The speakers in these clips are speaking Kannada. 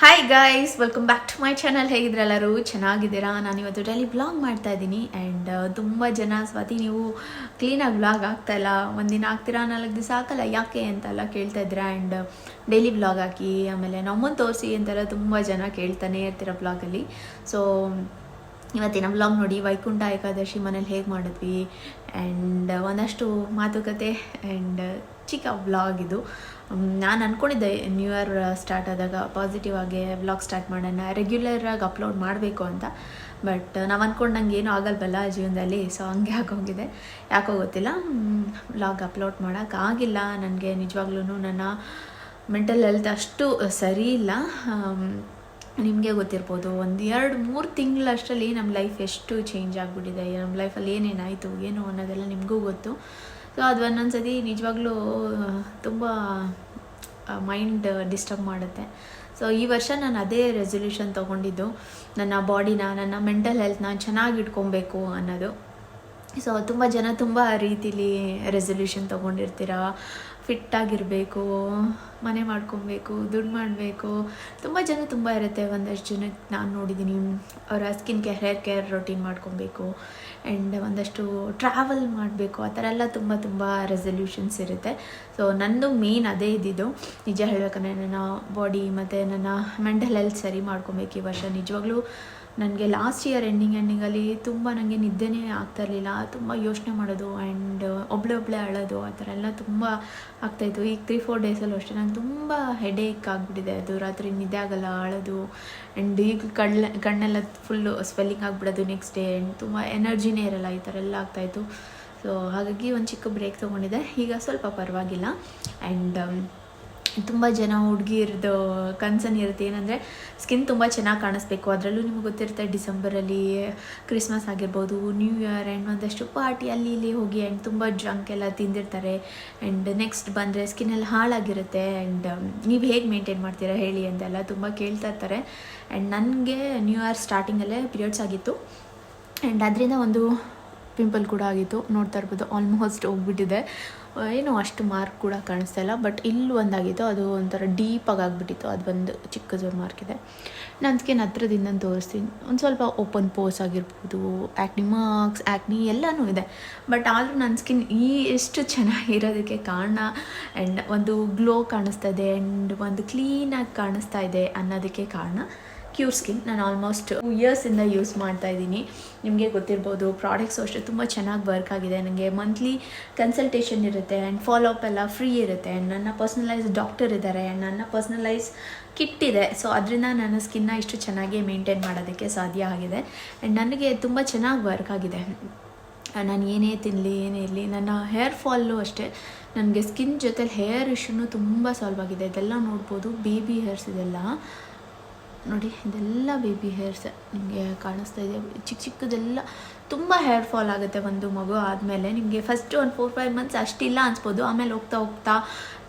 Hi guys welcome back to my channel ಹೇಗಿದ್ರೆಲ್ಲರೂ ಚೆನ್ನಾಗಿದ್ದೀರಾ? ನಾನು ಇವತ್ತು ಡೈಲಿ ಬ್ಲಾಗ್ ಮಾಡ್ತಾ ಇದ್ದೀನಿ. ಆ್ಯಂಡ್ ತುಂಬ ಜನ ಸ್ವಾತಿ, ನೀವು ಕ್ಲೀನಾಗಿ ಬ್ಲಾಗ್ ಆಗ್ತಾಯಿಲ್ಲ ಒಂದಿನ ಆಗ್ತೀರಾ? ನಾಲ್ಕು ದಿವಸ ಹಾಕಲ್ಲ ಯಾಕೆ ಅಂತೆಲ್ಲ ಕೇಳ್ತಾ ಇದ್ದೀರಾ? ಆ್ಯಂಡ್ ಡೈಲಿ ಬ್ಲಾಗ್ ಹಾಕಿ, ಆಮೇಲೆ ನಮ್ಮನ್ನು ತೋರಿಸಿ ಅಂತೆಲ್ಲ ತುಂಬ ಜನ ಕೇಳ್ತಾನೆ ಇರ್ತೀರ ಬ್ಲಾಗಲ್ಲಿ ಸೊ ಇವತ್ತಿನ ಬ್ಲಾಗ್ ನೋಡಿ ವೈಕುಂಠ ಏಕಾದಶಿ ಮನೇಲಿ ಹೇಗೆ ಮಾಡಿದ್ವಿ? ಆ್ಯಂಡ್ ಒಂದಷ್ಟು ಮಾತುಕತೆ ಆ್ಯಂಡ್ ಚಿಕ್ಕ ಬ್ಲಾಗ್ ಇದು. ನಾನು ಅಂದ್ಕೊಂಡಿದ್ದೆ ನ್ಯೂ ಇಯರ್ ಸ್ಟಾರ್ಟ್ ಆದಾಗ ಪಾಸಿಟಿವ್ ಆಗಿ ಬ್ಲಾಗ್ ಸ್ಟಾರ್ಟ್ ಮಾಡೋಣ ರೆಗ್ಯುಲರಾಗಿ ಅಪ್ಲೋಡ್ ಮಾಡಬೇಕು ಅಂತ. ಬಟ್ ನಾವು ಅಂದ್ಕೊಂಡಂಗೆ ಏನೂ ಆಗಲ್ವಲ್ಲ ಜೀವನದಲ್ಲಿ ಸೊ ಹಂಗೆ ಆಗೋಗಿದೆ. ಯಾಕೋ ಗೊತ್ತಿಲ್ಲ ಬ್ಲಾಗ್ ಅಪ್ಲೋಡ್ ಮಾಡೋಕ್ಕಾಗಿಲ್ಲ ನನಗೆ ನಿಜವಾಗ್ಲೂ ನನ್ನ ಮೆಂಟಲ್ ಹೆಲ್ತ್ ಅಷ್ಟು ಸರಿ ಇಲ್ಲ. ನಿಮಗೆ ಗೊತ್ತಿರ್ಬೋದು, ಒಂದು ಎರಡು, ಮೂರು ತಿಂಗಳಷ್ಟರಲ್ಲಿ ನಮ್ಮ ಲೈಫ್ ಎಷ್ಟು ಚೇಂಜ್ ಆಗಿಬಿಟ್ಟಿದೆ ನಮ್ಮ ಲೈಫಲ್ಲಿ ಏನೇನಾಯಿತು, ಏನು ಅನ್ನೋದೆಲ್ಲ ನಿಮಗೂ ಗೊತ್ತು. ಸೊ ಅದು ಒಂದೊಂದು ಸತಿ ನಿಜವಾಗ್ಲೂ ತುಂಬ ಮೈಂಡ್ ಡಿಸ್ಟರ್ಬ್ ಮಾಡುತ್ತೆ. ಸೊ ಈ ವರ್ಷ ನಾನು ಅದೇ ರೆಸೊಲ್ಯೂಷನ್ ತೊಗೊಂಡಿದ್ದು. ನನ್ನ ಬಾಡಿನ ನನ್ನ ಮೆಂಟಲ್ ಹೆಲ್ತ್ನ ಚೆನ್ನಾಗಿ ಇಟ್ಕೊಬೇಕು ಅನ್ನೋದು. ಸೊ ತುಂಬ ಜನ ತುಂಬ ರೀತಿಲಿ ರೆಸೊಲ್ಯೂಷನ್ ತೊಗೊಂಡಿರ್ತೀರ. ಫಿಟ್ಟಾಗಿರಬೇಕು ಮನೆ ಮಾಡ್ಕೊಬೇಕು, ದುಡ್ಡು ಮಾಡಬೇಕು. ತುಂಬ ಜನ ತುಂಬ ಇರುತ್ತೆ. ಒಂದಷ್ಟು ಜನಕ್ಕೆ ನಾನು ನೋಡಿದ್ದೀನಿ ಅವರ skin care hair care routine ಮಾಡ್ಕೊಬೇಕು. ಆ್ಯಂಡ್ ಒಂದಷ್ಟು ಟ್ರಾವೆಲ್ ಮಾಡಬೇಕು. ಆ ಥರ ಎಲ್ಲ ತುಂಬ ತುಂಬ ರೆಸೊಲ್ಯೂಷನ್ಸ್ ಇರುತ್ತೆ. ಸೊ ನಂದು ಮೇನ್ ಅದೇ ಇದ್ದಿದ್ದು. ನಿಜ ಹೇಳಬೇಕಂದ್ರೆ ನನ್ನ ಬಾಡಿ ಮತ್ತು ನನ್ನ ಮೆಂಟಲ್ ಹೆಲ್ತ್ ಸರಿ ಮಾಡ್ಕೊಬೇಕು ಈ ವರ್ಷ. ನಿಜವಾಗ್ಲೂ ನನಗೆ ಲಾಸ್ಟ್ ಇಯರ್ ಎಂಡಿಂಗ್ ಎಂಡಿಂಗಲ್ಲಿ ತುಂಬ ನನಗೆ ನಿದ್ದೆನೇ ಆಗ್ತಾ ಇರಲಿಲ್ಲ. ತುಂಬ ಯೋಚನೆ ಮಾಡೋದು ಆ್ಯಂಡ್ ಒಬ್ಳೆ ಒಬ್ಳೆ ಅಳೋದು, ಆ ಥರ ಎಲ್ಲ ತುಂಬ ಆಗ್ತಾಯಿತ್ತು ಈಗ ತ್ರೀ ಫೋರ್ ಡೇಸಲ್ಲೂ ಅಷ್ಟೇ ನಂಗೆ ತುಂಬ ಹೆಡೇಕ್ ಆಗಿಬಿಟ್ಟಿದೆ. ಅದು ರಾತ್ರಿ ನಿದ್ದೆ ಆಗಲ್ಲ, ಅಳೋದು ಆ್ಯಂಡ್ ಈಗ ಕಣ್ಣ ಕಣ್ಣೆಲ್ಲ ಫುಲ್ಲು ಸ್ವೆಲ್ಲಿಂಗ್ ಆಗಿಬಿಡೋದು ನೆಕ್ಸ್ಟ್ ಡೇ ಆ್ಯಂಡ್ ತುಂಬ ಎನರ್ಜಿನೇ ಇರಲ್ಲ, ಈ ಥರ ಎಲ್ಲ ಆಗ್ತಾಯಿತ್ತು ಸೊ ಹಾಗಾಗಿ ಒಂದು ಚಿಕ್ಕ ಬ್ರೇಕ್ ತೊಗೊಂಡಿದ್ದೆ. ಈಗ ಸ್ವಲ್ಪ ಪರವಾಗಿಲ್ಲ. ಆ್ಯಂಡ್ ತುಂಬ ಜನ ಹುಡುಗಿರ್ದು ಕನ್ಸನ್ ಇರುತ್ತೆ. ಏನಂದರೆ ಸ್ಕಿನ್ ತುಂಬ ಚೆನ್ನಾಗಿ ಕಾಣಿಸ್ಬೇಕು. ಅದರಲ್ಲೂ ನಿಮ್ಗೆ ಗೊತ್ತಿರುತ್ತೆ ಡಿಸೆಂಬರಲ್ಲಿ ಕ್ರಿಸ್ಮಸ್ ಆಗಿರ್ಬೋದು ನ್ಯೂ ಇಯರ್ ಆ್ಯಂಡ್ ಒಂದಷ್ಟು ಪಾರ್ಟಿ ಅಲ್ಲಿ ಇಲ್ಲಿ ಹೋಗಿ ಆ್ಯಂಡ್ ತುಂಬ ಜಂಕ್ ಎಲ್ಲ ತಿಂದಿರ್ತಾರೆ. ಆ್ಯಂಡ್ ನೆಕ್ಸ್ಟ್ ಬಂದರೆ ಸ್ಕಿನ್ ಎಲ್ಲ ಹಾಳಾಗಿರುತ್ತೆ. ಆ್ಯಂಡ್ ನೀವು ಹೇಗೆ ಮೇಂಟೈನ್ ಮಾಡ್ತೀರಾ ಹೇಳಿ ಅಂತೆಲ್ಲ ತುಂಬ ಕೇಳ್ತಾ ಇರ್ತಾರೆ. ಆ್ಯಂಡ್ ನನಗೆ ನ್ಯೂ ಇಯರ್ ಸ್ಟಾರ್ಟಿಂಗಲ್ಲೇ ಪೀರಿಯಡ್ಸ್ ಆಗಿತ್ತು. ಆ್ಯಂಡ್ ಅದರಿಂದ ಒಂದು ಪಿಂಪಲ್ ಕೂಡ ಆಗಿತ್ತು. ನೋಡ್ತಾ ಇರ್ಬೋದು ಆಲ್ಮೋಸ್ಟ್ ಹೋಗ್ಬಿಟ್ಟಿದೆ. ಏನು ಅಷ್ಟು ಮಾರ್ಕ್ ಕೂಡ ಕಾಣಿಸ್ತಾ ಬಟ್ ಇಲ್ಲಿ ಒಂದಾಗಿತ್ತು, ಅದು ಒಂಥರ ಡೀಪಾಗಿ ಆಗಿಬಿಟ್ಟಿತ್ತು, ಅದು ಒಂದು ಚಿಕ್ಕದೊಂದು ಮಾರ್ಕ್ ಇದೆ. ನನ್ನ ಸ್ಕಿನ್ ಹತ್ರದಿಂದ ತೋರಿಸ್ತೀನಿ. ಒಂದು ಸ್ವಲ್ಪ ಓಪನ್ ಪೋಸ್ ಆಗಿರ್ಬೋದು ಆ್ಯಕ್ನಿ ಮಾರ್ಕ್ಸ್ ಆ್ಯಕ್ನಿ ಎಲ್ಲನೂ ಇದೆ. ಬಟ್ ಆದರೂ ನನ್ನ ಸ್ಕಿನ್ ಈ ಎಷ್ಟು ಚೆನ್ನಾಗಿರೋದಕ್ಕೆ ಕಾರಣ ಆ್ಯಂಡ್ ಒಂದು ಗ್ಲೋ ಕಾಣಿಸ್ತಾ ಇದೆ ಆ್ಯಂಡ್ ಒಂದು ಕ್ಲೀನಾಗಿ ಕಾಣಿಸ್ತಾ ಇದೆ ಅನ್ನೋದಕ್ಕೆ ಕಾರಣ ಕ್ಯೂರ್ ಸ್ಕಿನ್ ನಾನು ಆಲ್ಮೋಸ್ಟ್ ಟೂ ಇಯರ್ಸಿಂದ ಯೂಸ್ ಮಾಡ್ತಾ ಇದ್ದೀನಿ. ನಿಮಗೆ ಗೊತ್ತಿರ್ಬೋದು ಪ್ರಾಡಕ್ಟ್ಸು ಅಷ್ಟೇ ತುಂಬ ಚೆನ್ನಾಗಿ ವರ್ಕ್ ಆಗಿದೆ. ನನಗೆ ಮಂತ್ಲಿ ಕನ್ಸಲ್ಟೇಷನ್ ಇರುತ್ತೆ ಆ್ಯಂಡ್ ಫಾಲೋ ಅಪ್ ಎಲ್ಲ ಫ್ರೀ ಇರುತ್ತೆ. ಆ್ಯಂಡ್ ನನ್ನ ಪರ್ಸ್ನಲೈಸ್ ಡಾಕ್ಟರ್ ಇದ್ದಾರೆ. ಆ್ಯಂಡ್ ನನ್ನ ಪರ್ಸ್ನಲೈಸ್ ಕಿಟ್ ಇದೆ. ಸೊ ಅದರಿಂದ ನನ್ನ ಸ್ಕಿನ್ನ ಇಷ್ಟು ಚೆನ್ನಾಗಿ ಮೇಂಟೈನ್ ಮಾಡೋದಕ್ಕೆ ಸಾಧ್ಯ ಆಗಿದೆ. ಆ್ಯಂಡ್ ನನಗೆ ತುಂಬ ಚೆನ್ನಾಗಿ ವರ್ಕ್ ಆಗಿದೆ. ನಾನು ಏನೇ ತಿನ್ನಲಿ ಏನೇ ಇರಲಿ, ನನ್ನ ಹೇರ್ ಫಾಲು ಅಷ್ಟೇ. ನನಗೆ ಸ್ಕಿನ್ ಜೊತೆ ಹೇರ್ ಇಶ್ಯೂನು ತುಂಬ ಸಾಲ್ವ್ ಆಗಿದೆ. ಇದೆಲ್ಲ ನೋಡ್ಬೋದು ಬೇಬಿ ಹೇರ್ಸ್ ಇದೆಲ್ಲ. ನೋಡಿ, ಇದೆಲ್ಲ ಬೇಬಿ ಹೇರ್ಸ್ ನಿಮಗೆ ಕಾಣಿಸ್ತಾ ಇದೆ. ಚಿಕ್ಕ ಚಿಕ್ಕದೆಲ್ಲ ತುಂಬ ಹೇರ್ ಫಾಲ್ ಆಗುತ್ತೆ ಒಂದು ಮಗು ಆದಮೇಲೆ. ನಿಮಗೆ ಫಸ್ಟ್ ಒಂದು ಫೋರ್ ಫೈವ್ ಮಂತ್ಸ್ ಅಷ್ಟಿಲ್ಲ ಅನ್ಸ್ಬೋದು. ಆಮೇಲೆ ಹೋಗ್ತಾ ಹೋಗ್ತಾ